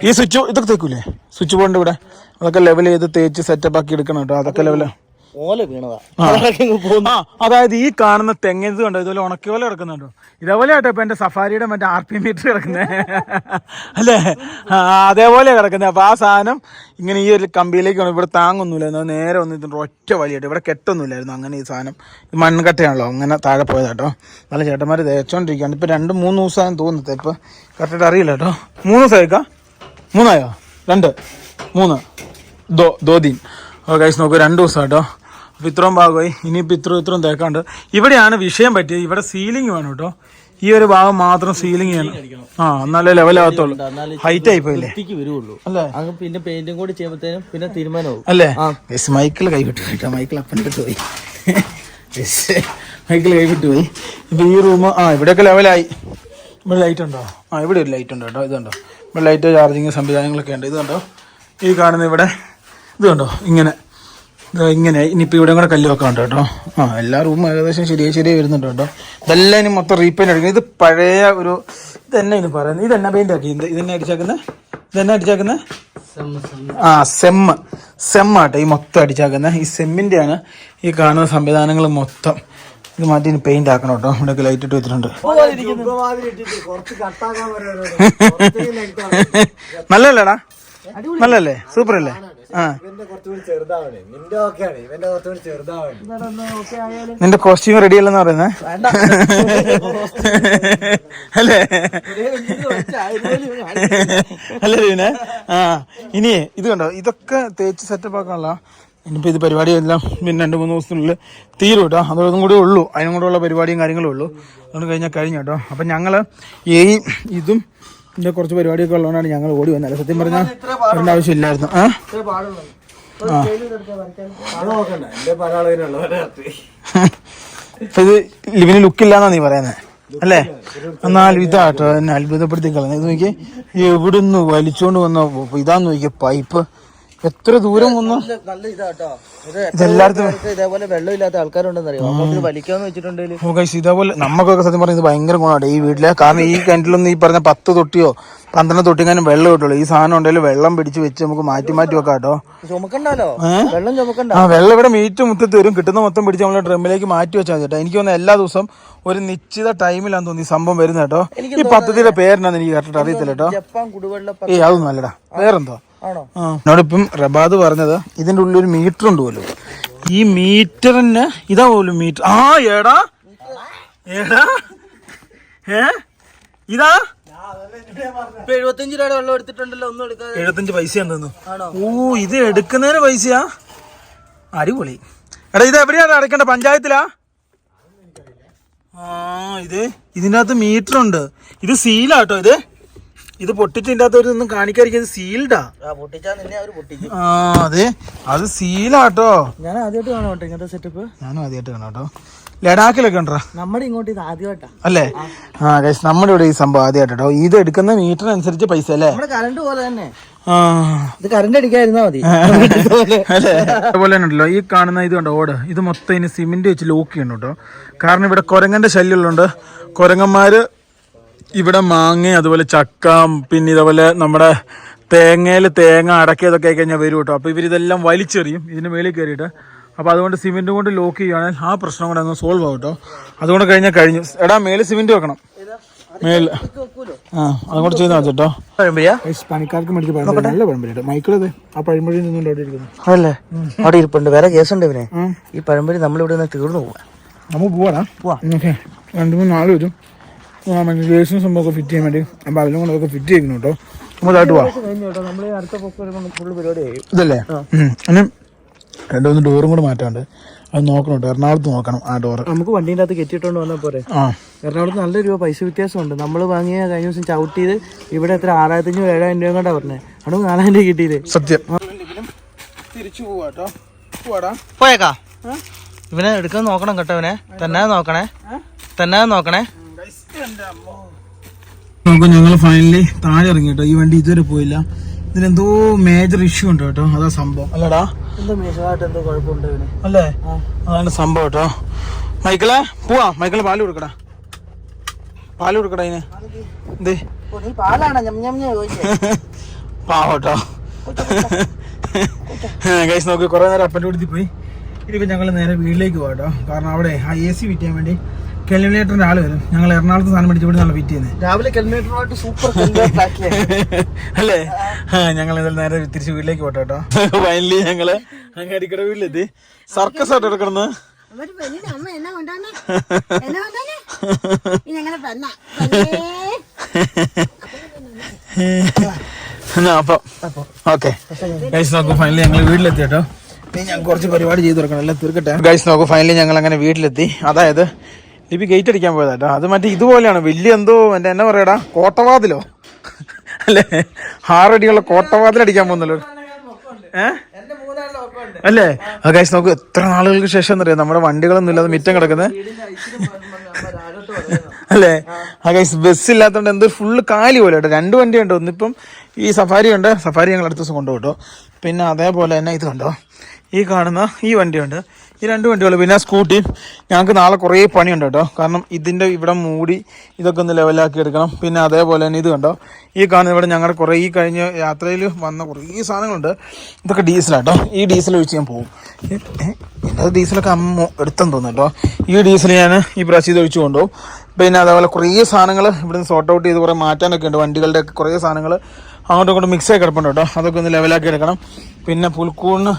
ഈ സ്വിച്ച് ഇതൊക്കെ തേക്കൂലേ? സ്വിച്ച് ബോർഡിന്റെ ഇവിടെ. അതൊക്കെ ലെവൽ ചെയ്ത് തേച്ച് സെറ്റപ്പ് ആക്കി എടുക്കണം കേട്ടോ അതൊക്കെ ലെവൽ ഓല വീണതാ. അതായത് ഈ കാണുന്ന തെങ്ങത് കണ്ടോ? ഇതുപോലെ ഉണക്കിയോല കിടക്കുന്നുണ്ടോ? ഇതേപോലെ ആട്ടോ ഇപ്പൊ എന്റെ സഫാരിയുടെ മറ്റേ ആർ പി മീറ്റർ കിടക്കുന്നത് അല്ലേ? അതേപോലെ കിടക്കുന്നത് അപ്പൊ ആ സാധനം ഇങ്ങനെ ഈ ഒരു കമ്പിയിലേക്ക് ഇവിടെ താങ്ങൊന്നുമില്ലായിരുന്നു നേരെ വന്ന് ഇതിന്റെ ഒറ്റ വലിയായിട്ട് ഇവിടെ കെട്ടൊന്നുമില്ലായിരുന്നു അങ്ങനെ ഈ സാധനം. മൺകട്ടയാണല്ലോ. അങ്ങനെ താഴെ പോയത് കേട്ടോ നല്ല ചേട്ടന്മാർ തേച്ചോണ്ടിരിക്കുകയാണ് ഇപ്പൊ രണ്ട് മൂന്ന് ദിവസം തോന്നുന്നത് ഇപ്പൊ കറക്റ്റായിട്ട് അറിയില്ല കേട്ടോ. മൂന്ന് ദിവസമായിക്കാ മൂന്നായോ? രണ്ട്? മൂന്ന്? ദോ ദോദീൻ ഓ ഗൈസ് നോക്കൂ. രണ്ട് ദിവസം കേട്ടോ അപ്പോൾ ഇത്രയും ഭാഗമായി. ഇനിയിപ്പോൾ ഇത്ര ഇത്രയും തേക്കാണ്ട്. ഇവിടെയാണ് വിഷയം പറ്റിയത്. ഇവിടെ സീലിംഗ് വേണം കേട്ടോ. ഈ ഒരു ഭാഗം മാത്രം സീലിംഗ് ആണ് ആ എന്നാലേ ലെവലാകത്തുള്ളൂ ഹൈറ്റ് ആയി പോയില്ലേ? അല്ലേ? പിന്നെ പെയിന്റും കൂടി ചെയ്യുമ്പോഴത്തേനും പിന്നെ തീരുമാനമാവും. അല്ലേ? യെസ് മൈക്കിൾ കൈവിട്ടു കേട്ടോ. മൈക്കിൾ അപ്പന്റെ പോയി. യെസ് മൈക്കിൾ കൈവിട്ടു പോയി. ഇപ്പൊ ഈ റൂം ആ ഇവിടെയൊക്കെ ലെവലായി ഇവിടെ ലൈറ്റ് ഉണ്ടോ? ആ ഇവിടെ ഒരു ലൈറ്റ് ഉണ്ട് കേട്ടോ. ഇതുണ്ടോ ഇവിടെ ലൈറ്റ് ചാർജിങ് സംവിധാനങ്ങളൊക്കെ ഉണ്ട്. ഇതുണ്ടോ ഈ കാണുന്ന ഇവിടെ. ഇതുണ്ടോ ഇങ്ങനെ. ഇങ്ങനെ ഇനിയിപ്പോൾ ഇവിടെ കൂടെ കല്ല് വെക്കാണ്ട് കേട്ടോ. ആ എല്ലാ റൂമും ഏകദേശം ശരിയായി ശരിയായി വരുന്നുണ്ട് കേട്ടോ. ഇതെല്ലാം ഇനി മൊത്തം റീപെയിന്റ് അടിക്കുന്നത് ഇത് പഴയ ഒരു ഇതെന്നെ ഇനി പറയുന്നത്? തന്നെ പെയിന്റ് ആക്കി? ഇത് ഇതെന്നെ അടിച്ചാക്കുന്നത് ഇതെന്നെ അടിച്ചാക്കുന്നത് ആ സെമ്മ് സെമ്മാട്ടെ ഈ മൊത്തം അടിച്ചാക്കുന്നത് ഈ സെമ്മിന്റെ ആണ് ഈ കാണുന്ന സംവിധാനങ്ങൾ മൊത്തം. ഇത് മാറ്റി ഇനി പെയിന്റ് ആക്കണം കേട്ടോ. ഇവിടെ ലൈറ്റ് ഇട്ട് വെച്ചിട്ടുണ്ട്. [LAUGHS] നല്ലല്ലേടാ നല്ലല്ലേ സൂപ്പർ അല്ലേ നിന്റെ കോസ്റ്റ്യൂം റെഡി അല്ലെന്ന് പറയുന്നേ? അല്ലേ? അല്ലേ പിന്നെ ആ ഇനി ഇത് കണ്ടോ? ഇതൊക്കെ തേച്ച് സെറ്റപ്പ് ആക്കാനുള്ള ഇനിയിപ്പോൾ ഇത് പരിപാടിയെല്ലാം പിന്നെ രണ്ട് മൂന്ന് ദിവസത്തിനുള്ളിൽ തീരും കേട്ടോ. അതൊന്നും കൂടി ഉള്ളൂ. അതിനും കൂടെ ഉള്ള പരിപാടിയും കാര്യങ്ങളും ഉള്ളൂ. അതുകൊണ്ട് കഴിഞ്ഞാൽ കഴിഞ്ഞു കേട്ടോ. അപ്പം ഞങ്ങൾ ഈ ഇതും ഇതിന്റെ കുറച്ച് പരിപാടിയൊക്കെ ഉള്ളതുകൊണ്ടാണ് ഞങ്ങൾ ഓടി വന്നത്. സത്യം പറഞ്ഞാൽ വരേണ്ട ആവശ്യമില്ലായിരുന്നു. ആ? ഇത് ലിവിന് ലുക്കില്ലാന്നാ നീ പറയുന്നത് അല്ലേ? എന്നാൽ ഇതാട്ടോ എന്നെ അത്ഭുതപ്പെടുത്തി കളഞ്ഞത് ഇത് നോക്കി എവിടുന്ന് വലിച്ചോണ്ട് വന്ന ഇതാന്ന് നോക്കിയ പൈപ്പ്. എത്ര ദൂരം വന്നു? നല്ല ഇതാട്ടോ. ഇതേപോലെ വെള്ളമില്ലാത്ത ആൾക്കാരുണ്ടെന്ന് അറിയാം നമുക്ക് ഇത് വലിക്കാന്ന് വെച്ചിട്ടുണ്ടെങ്കിൽ ഓ ഗൈസ് ഇതേപോലെ നമുക്കൊക്കെ സത്യം പറഞ്ഞത് ഭയങ്കര ഗുണമാണ്. ഈ വീട്ടിലെ കാരണം ഈ കിണറ്റിലൊന്നും ഈ പറഞ്ഞ പത്ത് തൊട്ടിയോ പന്ത്രണ്ട് തൊട്ടിങ്ങാനും വെള്ളം കിട്ടുള്ളൂ. ഈ സാധനം ഉണ്ടെങ്കിൽ വെള്ളം പിടിച്ച് വെച്ച് നമുക്ക് മാറ്റി മാറ്റി വെക്കാം കേട്ടോ. ചുമക്കണ്ടല്ലോ? വെള്ളം ചുമക്കണ്ട. ആ വെള്ളം ഇവിടെ മീറ്റ് മുറ്റത്ത് വരും. കിട്ടുന്ന മൊത്തം പിടിച്ച് നമ്മൾ ഡ്രമ്മിലേക്ക് മാറ്റി വെച്ചാൽ കേട്ടോ. എനിക്ക് തോന്നുന്നു എല്ലാ ദിവസം ഒരു നിശ്ചിത ടൈമിലാന്ന് തോന്നി ഈ സംഭവം വരുന്നേട്ടോ കേട്ടോ. ഈ പദ്ധതിയുടെ പേരെന്നാന്ന് എനിക്ക് കറക്റ്റ് അറിയത്തില്ല കേട്ടോ. ഏ അതൊന്നും അല്ലടാ. വേറെന്തോ? എന്നോടിപ്പം റബാദ് പറഞ്ഞത് ഇതിന്റെ ഉള്ളിൽ ഒരു മീറ്റർ ഉണ്ട് പോലും. ഈ മീറ്ററിന് ഇതാ പോലും മീറ്റർ. ആ ഏടാ. ഏടാ. ഏ? ഇതാ. എഴുപത്തഞ്ച് രൂപയുടെ വെള്ളം എടുത്തിട്ടുണ്ടല്ലോ ഒന്നും എടുക്കാതെ. എഴുപത്തഞ്ച് പൈസ ആണോ? ഓ ഇത് എടുക്കുന്നതിന് പൈസയാ? അടിപൊളി. എടാ ഇത് എവിടെയാണ് അടയ്ക്കേണ്ട പഞ്ചായത്തിലാ? ആ ഇത് ഇതിന്റെ അകത്ത് മീറ്റർ ഉണ്ട് ഇത് സീലാട്ടോ ഇത്? ഇത് പൊട്ടിച്ച് ഇതിന്റെ അകത്ത് ഒരു ഒന്നും കാണിക്കാതിരിക്കും ഇത് സീൽഡാ ആ അതെ. അത് സീലാട്ടോ ഞാൻ ആദ്യമായിട്ട് കാണാം കേട്ടോ ഇങ്ങനത്തെ സെറ്റപ്പ് ഞാനും ആദ്യമായിട്ട് കാണാട്ടോ കേട്ടോ. ലഡാക്കിലൊക്കെ ഉണ്ടോ? നമ്മുടെ ഇങ്ങോട്ട് ഇത് ആദ്യമായിട്ടാ. അല്ലേ? ആ. ഗൈസ് നമ്മുടെ ഇവിടെ ഈ സംഭവം ആദ്യമായിട്ടോ ഇത് എടുക്കുന്ന മീറ്റർ അനുസരിച്ച് പൈസ അല്ലേ? നമ്മുടെ കറണ്ട് പോലെ തന്നെ. ഇത് കറണ്ട് അടിക്കാതിരുന്നാ മതി. അതുപോലെ തന്നെ ഉണ്ടല്ലോ. ഈ കാണുന്ന ഇത് കണ്ടോ ഓട്. ഇത് മൊത്തം ഇനി സിമെന്റ് വെച്ച് ലോക്ക് ചെയ്യണം കേട്ടോ. കാരണം ഇവിടെ കൊരങ്ങന്റെ ശല്യമുള്ളതുകൊണ്ട് കുരങ്ങന്മാര് ഇവിടെ മാങ്ങ അതുപോലെ ചക്ക പിന്നെ ഇതേപോലെ നമ്മുടെ തേങ്ങയിൽ തേങ്ങ അടക്കിയതൊക്കെ ആയി കഴിഞ്ഞാൽ വരും കേട്ടോ അപ്പോൾ ഇവരിതെല്ലാം വലിച്ചെറിയും ഇതിന് മേളിൽ കയറിയിട്ട്. അപ്പോൾ അതുകൊണ്ട് സിമെന്റ് കൊണ്ട് ലോക്ക് ചെയ്യുകയാണെങ്കിൽ ആ പ്രശ്നം കൂടെ അങ്ങ് സോൾവ് ആവും കേട്ടോ. അതുകൊണ്ട് കഴിഞ്ഞാൽ കഴിഞ്ഞു. എടാ മേളിൽ സിമെന്റ് വെക്കണം. മേളിൽ. ആ അതുകൊണ്ട് ചെയ്താൽ മതി കേട്ടോ. പണിക്കാർക്ക് മേടിച്ച് പഴംപൊരി. നല്ല പഴംപൊരി മൈക്കിളത് ആ പഴംപൊരി അവിടെ ഇരിക്കുന്നു. അതല്ലേ? അവിടെ ഇരിപ്പുണ്ട്. വേറെ കേസുണ്ട് ഇവനെ. ഈ പഴംപൊരി നമ്മളിവിടെ നിന്ന് തീർന്നു പോവാ. നമുക്ക് പോവാടാ. പോവാം. ഓക്കെ. രണ്ട് മൂന്ന് നാല് വരും. ഗ്രേസും സംഭവമൊക്കെ ഫിറ്റ് ചെയ്യാൻ വേണ്ടി. അപ്പോൾ അതിലും കൂടെ ഒക്കെ ഫിറ്റ് ചെയ്യുന്നു കേട്ടോ. നമുക്കായിട്ട് പോവാം. ഇതല്ലേ. ഇനി രണ്ട് മൂന്ന് ഡോറും കൂടെ മാറ്റാണ്ട് അത് നോക്കണം കേട്ടോ. എറണാകുളത്ത് നോക്കണം ആ ഡോർ നമുക്ക് വണ്ടീന്റെ അകത്ത് കെട്ടിയിട്ടോണ്ട് വന്നാൽ പോരെ. ആ. എറണാകുളത്ത് നല്ല രൂപ പൈസ വ്യത്യാസമുണ്ട്. നമ്മൾ വാങ്ങിയ കഴിഞ്ഞ ദിവസം ചവിട്ടിയത് ഇവിടെ എത്ര ആറായിരത്തി അഞ്ഞൂറ് ഏഴായിരം രൂപ കൊണ്ടാണ് പറഞ്ഞത് അവിടെ നാലായിരം രൂപ കിട്ടിയത് സത്യം. തിരിച്ചു പോവാട്ടോ പോടാ പോയേക്കാ? ഇവനെ എടുക്കാൻ നോക്കണം കേട്ടോ ഇവനെ. തന്നെ നോക്കണേ. തന്നെ നോക്കണേ. നമുക്ക് ഞങ്ങൾ ഫൈനലി താഴെ ഇറങ്ങി കേട്ടോ ഈ വണ്ടി ഇതുവരെ പോയില്ല. ഇതിനെന്തോ മേജർ ഇഷ്യൂ ഉണ്ട് കേട്ടോ. അതാ സംഭവം. അല്ലടാ. അല്ലേ? അതാണ് സംഭവം കേട്ടോ. മൈക്കിളെ പോവാ. മൈക്കിളെ പാൽ കൊടുക്കടാ. പാൽ കൊടുക്കടാ ഇതിന് എന്തേ? പാവട്ടോ ഗൈസ് നോക്കി കുറെ നേരം അപ്പന്റെ കൂടി പോയി. ഇനിയിപ്പോൾ ഞങ്ങൾ നേരെ വീട്ടിലേക്ക് പോകട്ടോ കേട്ടോ. കാരണം അവിടെ ആ എ സി വിറ്റാൻ വേണ്ടി കെലിമിനേറ്ററിന്റെ ആൾ വരും. ഞങ്ങൾ എറണാകുളത്ത് സാധനം മേടിച്ച് ഇവിടെ നല്ല ഫിറ്റ് ചെയ്യുന്നത് രാവിലെ കെൽമിനേറ്ററുമായിട്ട് സൂപ്പർ [LAUGHS] അല്ലേ? ആ, ഞങ്ങൾ എന്തായാലും നേരെ തിരിച്ച് വീട്ടിലേക്ക് പോട്ടെ കേട്ടോ. [LAUGHS] ഫൈനലി ഞങ്ങൾ അങ്ങാടിക്കട വീട്ടിലെത്തി. സർക്കസ് ആയിട്ട് എടുക്കണെന്ന് അപ്പം. ഓക്കെ നോക്കൂ ഫൈനലി ഞങ്ങൾ വീട്ടിലെത്തി കേട്ടോ. ഇനി ഞാൻ കുറച്ച് പരിപാടി ചെയ്ത് കൊടുക്കണം. എല്ലാം തീർക്കട്ടെ. ഗൈസ് നോക്കൂ ഫൈനലി ഞങ്ങൾ അങ്ങനെ വീട്ടിലെത്തി. അതായത് ലിപി ഗേറ്റ് അടിക്കാൻ പോയതാട്ടോ അത് മറ്റേ ഇതുപോലെയാണ്. വലിയ എന്തോ എന്റെ എന്നാ പറയടാ? കോട്ടവാതിലോ? അല്ലേ? ആറടിയുള്ള കോട്ടവാതിൽ അടിക്കാൻ പോകുന്നല്ലോ. എന്റെ അല്ലേ? ആ നമുക്ക് എത്ര നാളുകൾക്ക് ശേഷം എന്നറിയാം? നമ്മുടെ വണ്ടികളൊന്നും ഇല്ലാതെ മിറ്റം കിടക്കുന്നത്. അല്ലെ? ആ ബസ് ഇല്ലാത്തതുകൊണ്ട് എന്തൊരു ഫുള്ള് കാലി പോലെ കേട്ടോ രണ്ട് വണ്ടി ഉണ്ട് ഒന്നിപ്പം ഈ സഫാരി ഉണ്ട്. സഫാരി ഞങ്ങൾ അടുത്ത ദിവസം കൊണ്ടുപോട്ടോ പിന്നെ അതേപോലെ തന്നെ ഇത് കണ്ടോ? ഈ കാണുന്ന ഈ വണ്ടിയുണ്ട്. ഈ രണ്ട് വണ്ടികൾ പിന്നെ സ്കൂട്ടി ഞങ്ങൾക്ക് നാളെ കുറേ പണിയുണ്ട് കേട്ടോ. കാരണം ഇതിന്റെ ഇവിടെ മൂടി ഇതൊക്കെ ഒന്ന് ലെവലാക്കി എടുക്കണം. പിന്നെ അതേപോലെ തന്നെ ഇത് കണ്ടോ? ഈ കാണുന്ന ഇവിടെ ഞങ്ങളുടെ കുറേ ഈ കഴിഞ്ഞ യാത്രയിൽ വന്ന കുറേ സാധനങ്ങളുണ്ട്. ഇതൊക്കെ ഡീസലാട്ടോ ഈ ഡീസൽ ഒഴിച്ച് ഞാൻ പോകും അത് ഡീസലൊക്കെ അമ്മ എടുത്തെന്ന് തോന്നുന്നു കേട്ടോ. ഈ ഡീസൽ ഞാൻ ഈ പ്രാവശ്യം ഇത് ഒഴിച്ച് കൊണ്ടുപോകും. പിന്നെ അതേപോലെ കുറേ സാധനങ്ങൾ ഇവിടുന്ന് സോർട്ട് ഔട്ട് ചെയ്ത് കുറേ മാറ്റാനൊക്കെ ഉണ്ട്. വണ്ടികളുടെ ഒക്കെ കുറേ സാധനങ്ങൾ അങ്ങോട്ടും ഇങ്ങോട്ടും മിക്സ് ആയി കിടപ്പുണ്ട് കേട്ടോ. അതൊക്കെ ഒന്ന് ലെവലാക്കി എടുക്കണം. പിന്നെ പുൽക്കൂണിന്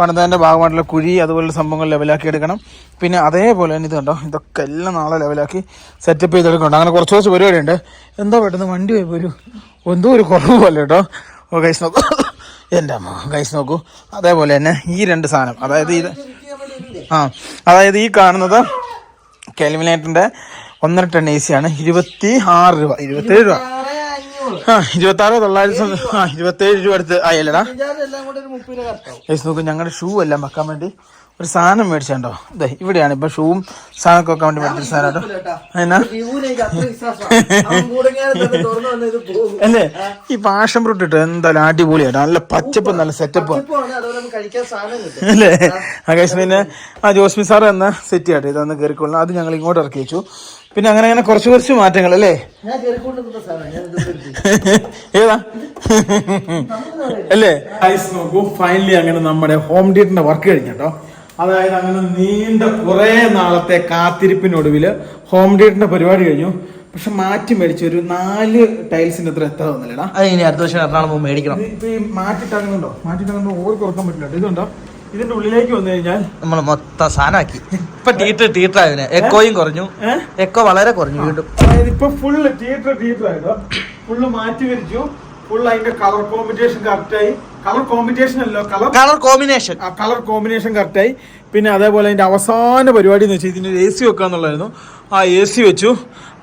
പണിതതിന്റെ ഭാഗമായിട്ടുള്ള കുഴി അതുപോലുള്ള സംഭവങ്ങൾ ലെവലാക്കി എടുക്കണം. പിന്നെ അതേപോലെ തന്നെ ഇത് കണ്ടോ ഇതൊക്കെ എല്ലാം നാളെ ലെവലാക്കി സെറ്റപ്പ് ചെയ്തെടുക്കണം അങ്ങനെ കുറച്ച് കുറച്ച് പരിപാടിയുണ്ട്. എന്താ പെട്ടെന്ന് വണ്ടി പോയി ഒരു എന്തോ ഒരു കുറവ് പോലെ കേട്ടോ. ഓ കൈസ് നോക്കൂ. എന്റെ അമ്മ കൈസ് നോക്കൂ. അതേപോലെ തന്നെ ഈ രണ്ട് സാധനം അതായത് ഇത് ആ അതായത് ഈ കാണുന്നത് കെൽമിനേറ്ററിന്റെ ഒന്നര ടൺ എ സി ആണ്. ഇരുപത്തി ആറ് രൂപ ഇരുപത്തേഴ് രൂപ. ഇരുപത്തി ആറ് തൊള്ളായിരത്തി ആ രൂപ അടുത്ത്. ആയല്ലടാ നോക്കൂ ഞങ്ങളുടെ ഷൂ എല്ലാം വെക്കാൻ വേണ്ടി ഒരു സാധനം മേടിച്ചോ ഇതേ ഇവിടെയാണ് ഇപ്പൊ ഷൂവും സാധനമൊക്കെ വെക്കാൻ വേണ്ടി മേടിച്ച സാധനം അല്ലേ? ഈ പാഷൻ ഫ്രൂട്ട് ഇട്ട് എന്തായാലും അടിപൊളിയായിട്ട് നല്ല പച്ചപ്പ് നല്ല സെറ്റപ്പ് അല്ലേ? ആ. കേസ് പിന്നെ ആ ജോസ്മി സാർ എന്ന സെറ്റ് ആട്ടെ ഇതൊന്ന് കയറിക്കൊള്ളണം അത് ഞങ്ങൾ ഇങ്ങോട്ട് ഇറക്കി വെച്ചു. പിന്നെ അങ്ങനെ അങ്ങനെ കുറച്ച് കുറച്ച് മാറ്റങ്ങൾ അല്ലേ? ഞാൻ കയറിക്കൊണ്ടിരുന്ന സാധനം ഞാൻ ഇത് ഏതാ? അല്ലേ? ഐസ് നോക്കൂ ഫൈനലി അങ്ങനെ നമ്മുടെ ഹോം തിയേറ്ററിന്റെ വർക്ക് കഴിഞ്ഞോ അതായത് അങ്ങനെ നീണ്ട കുറെ നാളത്തെ കാത്തിരിപ്പിനൊടുവിൽ ഹോം തിയേറ്ററിന്റെ പരിപാടി കഴിഞ്ഞു. പക്ഷെ മാറ്റി മേടിച്ചു ഒരു നാല് ടൈൽസിന്റെ അത്ര എത്ര തോന്നില്ലടാ അത് ഇനി അടുത്ത വർഷം എറണാകുളം പോകുമ്പോൾ മേടിക്കണം. ഇപ്പൊ ഈ മാറ്റിട്ടാകുന്നുണ്ടോ മാറ്റിട്ടാകുമ്പോ ഓർക്ക് ഉറക്കാൻ പറ്റില്ല ഇതുണ്ടോ? ഇതിന്റെ ഉള്ളിലേക്ക് വന്നു കഴിഞ്ഞാൽ നമ്മൾ മൊത്തം സാധനമാക്കി ഇപ്പൊ ടീറ്റർ ടീറ്റർ ആയതിന്. എക്കോയും കുറഞ്ഞു. എക്കോ വളരെ കുറഞ്ഞു വീണ്ടും. അതായത് ഇപ്പൊ ഫുള്ള് തിയേറ്റർ തിയേറ്റർ ആയതോ. ഫുള്ള് മാറ്റി വരിച്ചു ഫുള്ള് അതിന്റെ കളർ കോമ്പിനേഷൻ കറക്റ്റായി കളർ കോമ്പിനേഷൻ അല്ലോ കളർ കളർ കോമ്പിനേഷൻ ആ കളർ കോമ്പിനേഷൻ കറക്റ്റായി പിന്നെ അതേപോലെ അതിന്റെ അവസാന പരിപാടി എന്ന് വെച്ചാൽ ഇതിന്റെ എ സി വെക്കുക എന്നുള്ളതായിരുന്നു. ആ എ സി വെച്ചു.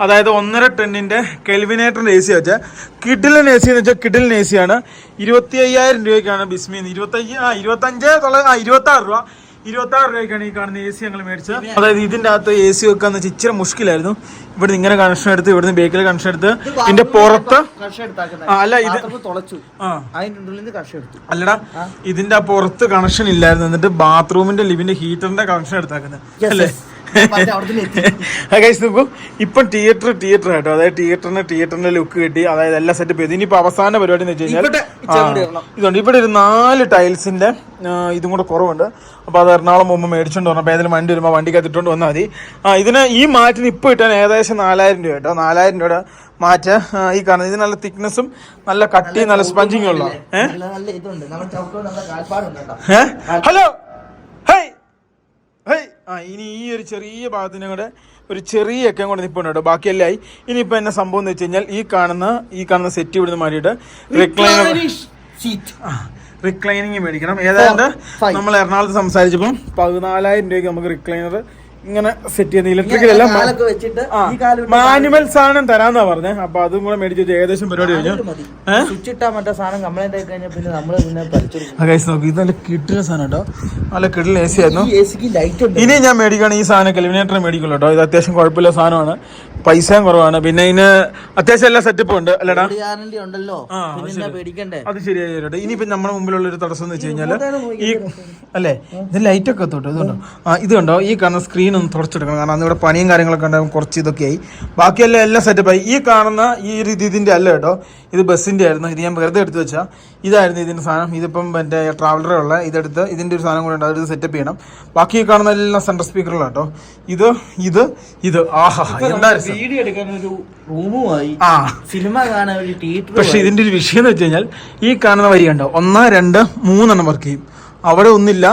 അതായത് ഒന്നര ടണ്ണിന്റെ കെൽവിനേറ്ററിന്റെ എ സി വെച്ചാൽ കിഡിലൻ എ സി എന്ന് വെച്ചാൽ കിഡിലിന് എ സി ആണ്. ഇരുപത്തി അയ്യായിരം രൂപയ്ക്കാണ് ബിസ്മി ഇരുപത്തയ്യ ആ ഇരുപത്തഞ്ച് തൊള്ളായിരം ആ ഇരുപത്തി ആറ് രൂപ. ഇരുപത്തി ആറ് രൂപയ്ക്കാണ് ഈ കാണുന്ന എ സി ഞങ്ങൾ മേടിച്ചത്. അതായത് ഇതിന്റെ അകത്ത് എ സി വെക്കാന്ന് വെച്ചാൽ ഇച്ചിരി മുഷ്കിലായിരുന്നു. ഇവിടുന്ന് ഇങ്ങനെ കണക്ഷൻ എടുത്ത് ഇവിടുന്ന് ബേക്കിൽ കണക്ഷൻ എടുത്ത് ഇതിന്റെ പുറത്ത് അല്ല ഇത് അല്ലടാ ഇതിന്റെ പുറത്ത് കണക്ഷൻ ഇല്ലായിരുന്നു. എന്നിട്ട് ബാത്റൂമിന്റെ ലിവിന്റെ ഹീറ്ററിന്റെ കണക്ഷൻ എടുത്താക്കുന്നത്. അല്ലേ? [LAUGHS] നോക്കൂ. ഇപ്പം തിയേറ്റർ തിയേറ്റർ കേട്ടോ. അതായത് തിയേറ്ററിന് തിയേറ്ററിന്റെ ലുക്ക് കിട്ടി. അതായത് എല്ലാം സെറ്റപ്പ് ചെയ്തു ഇനിയിപ്പോ അവസാന പരിപാടി എന്ന് വെച്ച് കഴിഞ്ഞാൽ ഇതുണ്ട്. ഇവിടെ ഒരു നാല് ടൈൽസിന്റെ ഇതും കൂടെ കുറവുണ്ട്. അപ്പൊ അത് എറണാകുളം പോകുമ്പോൾ മേടിച്ചോണ്ട് വരണം. അപ്പൊ ഏതെങ്കിലും വണ്ടി വരുമ്പോൾ വണ്ടി ഇട്ടുകൊണ്ട് വന്നാൽ മതി. ആ ഇതിന് ഈ മാറ്റിന് ഇപ്പൊ കിട്ടാൻ ഏകദേശം നാലായിരം രൂപ കേട്ടോ. നാലായിരം രൂപയുടെ മാറ്റ ഈ കാണുന്നത് ഇത് നല്ല തിക്നെസ്സും നല്ല കട്ടി നല്ല സ്പഞ്ചിങ്ങും ഉള്ള. ഏഹ് നല്ല ആ ഇനി ഈ ഒരു ചെറിയ ഭാഗത്തിന് കൂടെ ഒരു ചെറിയ ഒക്കെ കൂടെ നിൽപ്പുണ്ട് കേട്ടോ. ബാക്കിയെല്ലാം ആയി. ഇനിയിപ്പോ എന്നെ സംഭവം എന്ന് വെച്ച് കഴിഞ്ഞാൽ ഈ കാണുന്ന ഈ കാണുന്ന സെറ്റ് ഇവിടുന്ന് മാറിയിട്ട് റിക്ലൈനർ റിക്ലൈനിങ് മേടിക്കണം. ഏതാണ്ട് നമ്മൾ എറണാകുളത്ത് സംസാരിച്ചപ്പം പതിനാലായിരം രൂപയ്ക്ക് നമുക്ക് റിക്ലൈനർ ഇങ്ങനെ സെറ്റ് ചെയ്യുന്ന ഇലക്ട്രിക്കൽ കാൽ മാനുവൽ സാധനം തരാന്നാ പറഞ്ഞേ. അപ്പൊ അതും കൂടെ മേടിച്ചു ഏകദേശം പരിപാടി കഴിഞ്ഞു. നോക്കി ഇത് നല്ല കിട്ടുന്ന സാധനം കേട്ടോ. നല്ല കിട്ടുന്ന എ സി ആയിരുന്നു. ഇനി ഞാൻ മേടിക്കുകയാണ് ഈ സാധനം കെലിമിനേറ്റർ മേടിക്കുള്ളൂ കേട്ടോ. ഇത് അത്യാവശ്യം കുഴപ്പമില്ല സാധനമാണ്. പൈസയും കുറവാണ്. പിന്നെ ഇതിന് അത്യാവശ്യം എല്ലാ സെറ്റപ്പും ഉണ്ട് അല്ലടാ? ഗ്യാരണ്ടി ഉണ്ടല്ലോ. ആ, പിന്നെ എന്നാ പേടിക്കണ്ടേ? അത് ശരിയായിട്ട് ഇനി ഇനിയിപ്പോ നമ്മുടെ മുമ്പിലുള്ള ഒരു തടസ്സം എന്ന് വെച്ച് കഴിഞ്ഞാൽ ഈ അല്ലേ? ഇത് ലൈറ്റ് ഒക്കെ തൊട്ട് ഇതുണ്ടോ? ആ ഇത് കണ്ടോ? ഈ കാണുന്ന സ്ക്രീൻ ഒന്ന് തുടച്ചെടുക്കണം. കാരണം അന്ന് ഇവിടെ പണിയും കാര്യങ്ങളൊക്കെ ഉണ്ടാകും കുറച്ച് ഇതൊക്കെയായി ബാക്കിയെല്ലാം എല്ലാം സെറ്റപ്പായി ഈ കാണുന്ന ഈ ഒരു ഇത് ഇതിന്റെ അല്ല കേട്ടോ. ഇത് ബസ്സിന്റെ ആയിരുന്നു. ഇത് ഞാൻ വെറുതെ എടുത്ത് വെച്ചാ. ഇതായിരുന്നു ഇതിന്റെ സാധനം. ഇതിപ്പം എന്റെ ട്രാവലറെ ഉള്ള ഇതെടുത്ത് ഇതിന്റെ ഒരു സാധനം കൂടെ ഉണ്ട്. അതെടുത്ത് സെറ്റപ്പ് ചെയ്യണം. ബാക്കി ഈ കാണുന്ന എല്ലാം സെൻട്രൽ സ്പീക്കറുകളാണ് കേട്ടോ. ഇത് ഇത് ഇത്. ആഹാ എന്താ രസം. വീഡിയോ എടുക്കാൻ ഒരു റൂമുമായി ആ. സിനിമ കാണാൻ ഒരു തിയേറ്റർ പക്ഷെ ഇതിന്റെ ഒരു വിഷയം എന്ന് വെച്ച് കഴിഞ്ഞാൽ ഈ കാണുന്ന വരി കണ്ടോ? ഒന്ന് രണ്ട് മൂന്നെണ്ണം വർക്ക് ചെയ്യും. അവിടെ ഒന്നില്ല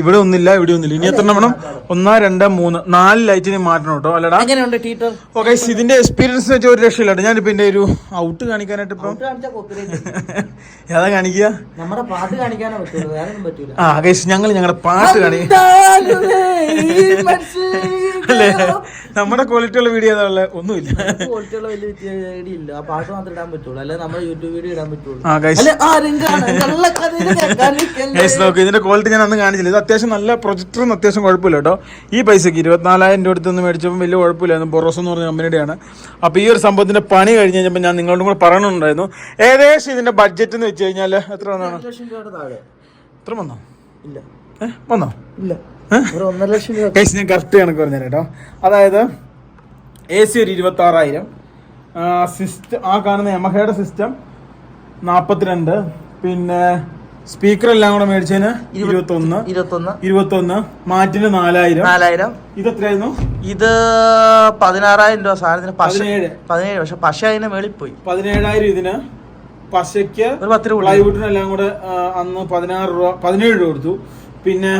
ഇവിടെ ഒന്നില്ല ഇവിടെ ഒന്നില്ല. ഇനി എത്ര വേണം? ഒന്നാ രണ്ട് മൂന്ന്. നാല് ലൈറ്റ് ഇനി മാറ്റണം കേട്ടോ. അല്ലടാ. എങ്ങനെയുണ്ട് ടീറ്റർ ഓക്കെ ഇതിന്റെ എക്സ്പീരിയൻസ് വെച്ചാൽ ഒരു രക്ഷയില്ല ഞാനിപ്പോ എന്റെ ഒരു ഔട്ട് കാണിക്കാനായിട്ട് ഇപ്പം. [LAUGHS] ഏതാ കാണിക്കുക നമ്മുടെ പാട്ട് കാണിക്കാനേ പറ്റൂല. ആ ഗൈസ് ഞങ്ങൾ ഞങ്ങളുടെ പാട്ട് കാണിക്കും [LAUGHS] അല്ലേ? നമ്മുടെ ക്വാളിറ്റിയുള്ള വീഡിയോ ഏതാ ഒന്നുമില്ല. ക്വാളിറ്റിയുള്ള വലിയ ഇല്ല. ആ പാട്ട് മാത്രം ഇടാൻ പറ്റുള്ളൂ. അല്ലെ നമ്മുടെ യൂട്യൂബ് വീഡിയോ ഇടാൻ പറ്റുള്ളൂ. ആ ഗൈസ് ഇതിന്റെ ക്വാളിറ്റി ഞാൻ അന്ന് കാണിച്ചില്ല. ഇത് അത്യാവശ്യം നല്ല പ്രൊജക്ടറും അത്യാവശ്യം കുഴപ്പമില്ല കേട്ടോ. ഈ പൈസയ്ക്ക് ഇരുപത്തിനാലായിരം രൂപ അടുത്ത് നിന്ന് മേടിച്ചപ്പോൾ വലിയ കുഴപ്പമില്ലായിരുന്നു ബൊറോസ് എന്ന് പറഞ്ഞ കമ്പനിയുടെയാണ് അപ്പോൾ ഈ ഒരു സംഭവത്തിന്റെ പണി കഴിഞ്ഞ് കഴിഞ്ഞപ്പോൾ ഞാൻ നിങ്ങളോടും കൂടെ പറയണുണ്ടായിരുന്നു. ഏകദേശം ഇതിന്റെ ബഡ്ജറ്റ് എന്ന് വെച്ച് കഴിഞ്ഞാൽ എത്ര വന്നാണ്? എത്ര വന്നോ? ഇല്ല. ഏഹ് വന്നോ? ഇല്ല. ഒന്നര ലക്ഷം രൂപ. ഞാൻ കറക്റ്റ് കണക്ക് പറഞ്ഞു കേട്ടോ. അതായത് എ സി ഒരു ഇരുപത്തി ആറായിരം സിസ്റ്റം ആ കാണുന്ന യമഹയുടെ സിസ്റ്റം നാൽപ്പത്തിരണ്ട് പിന്നെ സ്പീക്കർ എല്ലാം കൂടെ മേടിച്ചതിന് ഇരുപത്തൊന്ന് ഇരുപത്തൊന്ന്. ഇരുപത്തൊന്ന് മാറ്റിന് നാലായിരം. നാലായിരം. ഇത് എത്രയായിരുന്നു ഇത് പതിനാറായിരം രൂപ സാധനത്തിന് പശ പതിനേഴ്. പതിനേഴ്. പക്ഷെ പശ അതിന്റെ മേളിൽ പോയി. പതിനേഴായിരം ഇതിന് പശയ്ക്ക് ഒരു പത്ത് രൂപ പ്ലൈവുഡിന് എല്ലാം കൂടെ അന്ന് പതിനാറ് രൂപ പതിനേഴ് രൂപ കൊടുത്തു. പിന്നെ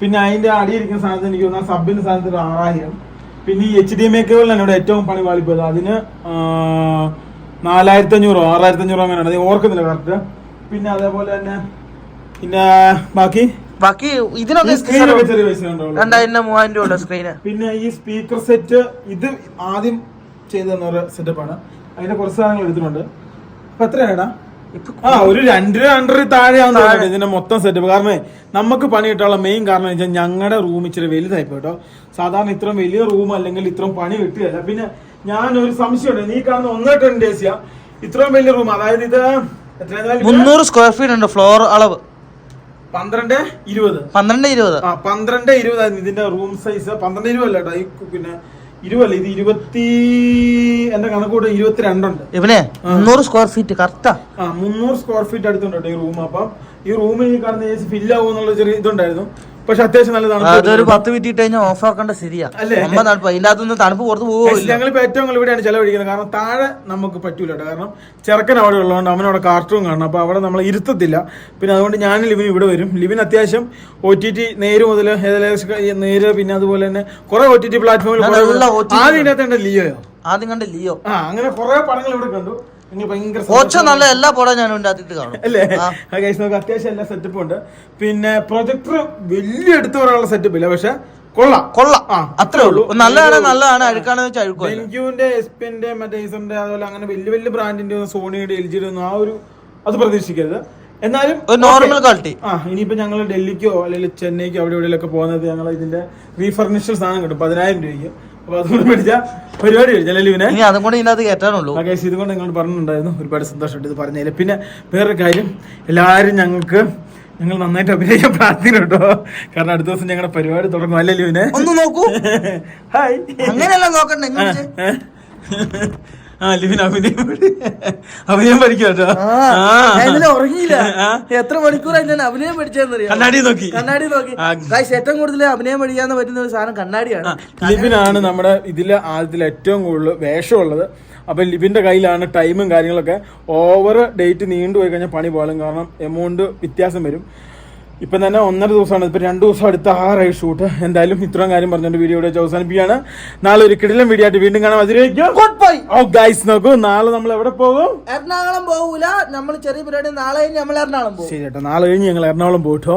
പിന്നെ അതിന്റെ അടിയിരിക്കുന്ന സാധനത്തിന് എനിക്ക് തോന്നുന്നു സബിന്റെ സാധനത്തിന് ആറായിരം. പിന്നെ ഈ എച്ച് ഡി എം എക്കുകളിലാണ് ഇവിടെ ഏറ്റവും പണി വാളിപ്പോയത് അതിന് നാലായിരത്തി അഞ്ഞൂറോ ആറായിരത്തി അഞ്ഞൂറോ അങ്ങനെയാണ്. അത് ഓർക്കുന്നില്ല കറക്റ്റ് പിന്നെ അതേപോലെ തന്നെ പിന്നെ ബാക്കി? ബാക്കി ഇതിനൊക്കെ രണ്ടായിരം മൂവായിരം രൂപ ഉള്ള സ്ക്രീന് പിന്നെ ഈ സ്പീക്കർ സെറ്റ് ഇത് ആദ്യം ചെയ്തു തന്ന ഒരു സെറ്റപ്പാണ് അതിന്റെ കുറച്ച് സാധനങ്ങൾ എടുത്തിട്ടുണ്ട്. അപ്പൊ എത്രയാണ് ആ ഒരു രണ്ട് രണ്ടര താഴെയാവുന്ന ഇതിന്റെ മൊത്തം സെറ്റപ്പ് കാരണം നമുക്ക് പണി കിട്ടാനുള്ള മെയിൻ കാരണം വെച്ചാൽ ഞങ്ങളുടെ റൂം ഇച്ചിരി വലുതായി കേട്ടോ. സാധാരണ ഇത്രയും വലിയ റൂം അല്ലെങ്കിൽ ഇത്രയും പണി കിട്ടുകയല്ല. പിന്നെ ഞാൻ ഒരു സംശയമുണ്ട്. നീ കാണുന്ന ഒന്നേ ടെൻ ഡേസിയ ഇത്രയും വലിയ റൂം അതായത് ഇത് മുന്നൂറ് സ്ക്വയർ ഫീറ്റ് ഉണ്ട് ഫ്ലോർ അളവ്. പന്ത്രണ്ട് ഇരുപത്. പന്ത്രണ്ട് ഇരുപത്. ആ പന്ത്രണ്ട് ഇരുപതായിരുന്നു ഇതിന്റെ റൂം സൈസ് പന്ത്രണ്ട് ഇരുപതല്ല കേട്ടോ ഈ പിന്നെ ഇരുപല്ല ഇത് ഇരുപത്തി എന്റെ കണക്കൂടെ ഇരുപത്തിരണ്ടുണ്ട്. ഇവനെ മുന്നൂറ് സ്ക്വയർ ഫീറ്റ് കറക്റ്റാ ആ? മുന്നൂറ് സ്ക്വയർ ഫീറ്റ് അടുത്തുണ്ട് ഈ റൂം അപ്പം. ഈ റൂമിൽ ഈ കാണുന്ന എ സി ഫില്ലാവും എന്നുള്ള ചെറിയ ഇതുണ്ടായിരുന്നു. പക്ഷെ അത്യാവശ്യം നല്ലതാണ് അതൊരു. പത്ത് മിനിറ്റ് ഇട്ട് കഴിഞ്ഞാൽ ഓഫ് ആക്കേണ്ട സ്ഥിതിയാ അല്ലേ? അമ്മ തണുപ്പ് അതിന്റെ അകത്തുനിന്ന് തണുപ്പ് പുറത്ത് പോകും പോവില്ല ഞങ്ങളിപ്പോ ഏറ്റവും കൂടുതൽ ഇവിടെയാണ് ചെലവഴിക്കുന്നത്. കാരണം താഴെ നമുക്ക് പറ്റൂല കേട്ടോ. കാരണം ചെറുക്കൻ അവിടെ ഉള്ളതുകൊണ്ട് അവനവിടെ കാർട്ടൂൺ കാണണം. അപ്പൊ അവിടെ നമ്മൾ ഇരുത്തത്തില്ല. പിന്നെ അതുകൊണ്ട് ഞാൻ ലിവിൻ ഇവിടെ വരും. ലിവിൻ അത്യാവശ്യം ഒ ടി ടി നേര് മുതൽ ഏകദേശം നേര് പിന്നെ അതുപോലെ തന്നെ കുറെ ഒ ടി ടി പ്ലാറ്റ്ഫോമിൽ OTT ആദ്യം ഇതിനകത്ത് ലിയോയോ? ആദ്യം കണ്ട് ലിയോ? ആ അങ്ങനെ കുറെ പടങ്ങൾ ഇവിടെ കണ്ടു. കോച്ച നല്ല എല്ലാ പടം ഞാൻ കാണും. അല്ലേ? ആ. ഗൈസ് നമുക്ക് അത്യാവശ്യം എല്ലാ സെറ്റപ്പും ഉണ്ട്. പിന്നെ പ്രൊജക്ടർ വലിയ എടുത്തു പറയാനുള്ള സെറ്റപ്പ് ഇല്ല. പക്ഷെ കൊള്ളാം. കൊള്ളാം. അത്രേ ഉള്ളൂ. നല്ലതാണ് നല്ലതാണ്. അഴുക്കാണെന്ന് വെച്ചാൽ ബെൻക്യൂന്റെ എസ്പിന്റെ മറ്റേ ഈസറിന്റെ അതുപോലെ അങ്ങനെ വലിയ വലിയ ബ്രാൻഡിന്റെ സോണിയുടെ എൽ ജിയുടെ ഒന്നും ആ ഒരു അത് പ്രതീക്ഷിക്കരുത്. എന്നാലും നോർമൽ ക്വാളിറ്റി ആ ഇനിയിപ്പോ ഞങ്ങൾ ഡൽഹിക്കോ അല്ലെങ്കിൽ ചെന്നൈക്കോ അവിടെ എവിടെയൊക്കെ പോകുന്നത് ഞങ്ങൾ ഇതിന്റെ റീഫർണിഷ്ഡ് സാധനം കിട്ടും. പതിനായിരം രൂപയ്ക്ക്. അതുകൊണ്ട് പരിപാടി ഇനി അതും കൂടി ഇതിനകത്ത് കയറ്റാനുള്ളൂ. ആ കേസ് ഇതുകൊണ്ട് നിങ്ങൾ പറഞ്ഞിട്ടുണ്ടായിരുന്നു ഒരുപാട് സന്തോഷമുണ്ട് ഇത് പറഞ്ഞതിൽ. പിന്നെ വേറൊരു കാര്യം എല്ലാവരും ഞങ്ങൾക്ക് ഞങ്ങൾ നന്നായിട്ട് അഭിനയിക്കാൻ പ്രാർത്ഥന കേട്ടോ. കാരണം അടുത്ത ദിവസം ഞങ്ങളുടെ പരിപാടി തുടങ്ങും അല്ലേ ലിവിനെ? ഒന്ന് നോക്കൂ. [LAUGHS] ഹായ് അങ്ങനെയല്ല നോക്കണ്ടേ? [LAUGHS] ആ ലിവിൻ അഭിനയം അഭിനയം പഠിക്കും കേട്ടോ ഉറങ്ങിയില്ല. എത്ര മണിക്കൂറായി ഞാൻ അഭിനയം പഠിച്ചതെന്നറിയാം? കണ്ണാടി നോക്കി. കണ്ണാടി നോക്കി. ഏറ്റവും കൂടുതൽ അഭിനയം പഠിക്കാൻ പറ്റുന്ന ഒരു സാധനം കണ്ണാടിയാണ്. ലിബിനാണ് നമ്മുടെ ഇതിൽ ആദ്യത്തിൽ ഏറ്റവും കൂടുതൽ വേഷമുള്ളത്. അപ്പൊ ലിബിന്റെ കയ്യിലാണ് ടൈമും കാര്യങ്ങളൊക്കെ. ഓവർ ഡേറ്റ് നീണ്ടുപോയി കഴിഞ്ഞാൽ പണി പോകാനും കാരണം എമൗണ്ട് വ്യത്യാസം വരും. ഇപ്പം തന്നെ ഒന്നര ദിവസമാണ്. ഇപ്പം രണ്ട് ദിവസം അടുത്ത ആറായി ഷൂട്ട് എന്തായാലും ഇത്രയും കാര്യം പറഞ്ഞുകൊണ്ട് വീഡിയോ ഇവിടെ അവസാനിപ്പിക്കുകയാണ്. നാളെ ഒരു കിടിലം വീഡിയോ ആയിട്ട് വീണ്ടും കാണാം. അതിലേക്ക് ഗൈസ് നോക്കൂ. നാളെ നമ്മൾ എവിടെ പോകും? എറണാകുളം പോകൂല നമ്മൾ ചെറിയ പരിപാടി നാളെ കഴിഞ്ഞ് നമ്മൾ എറണാകുളം പോകും. ശരി ചേട്ടാ നാളെ കഴിഞ്ഞ് ഞങ്ങൾ എറണാകുളം പോയിട്ടോ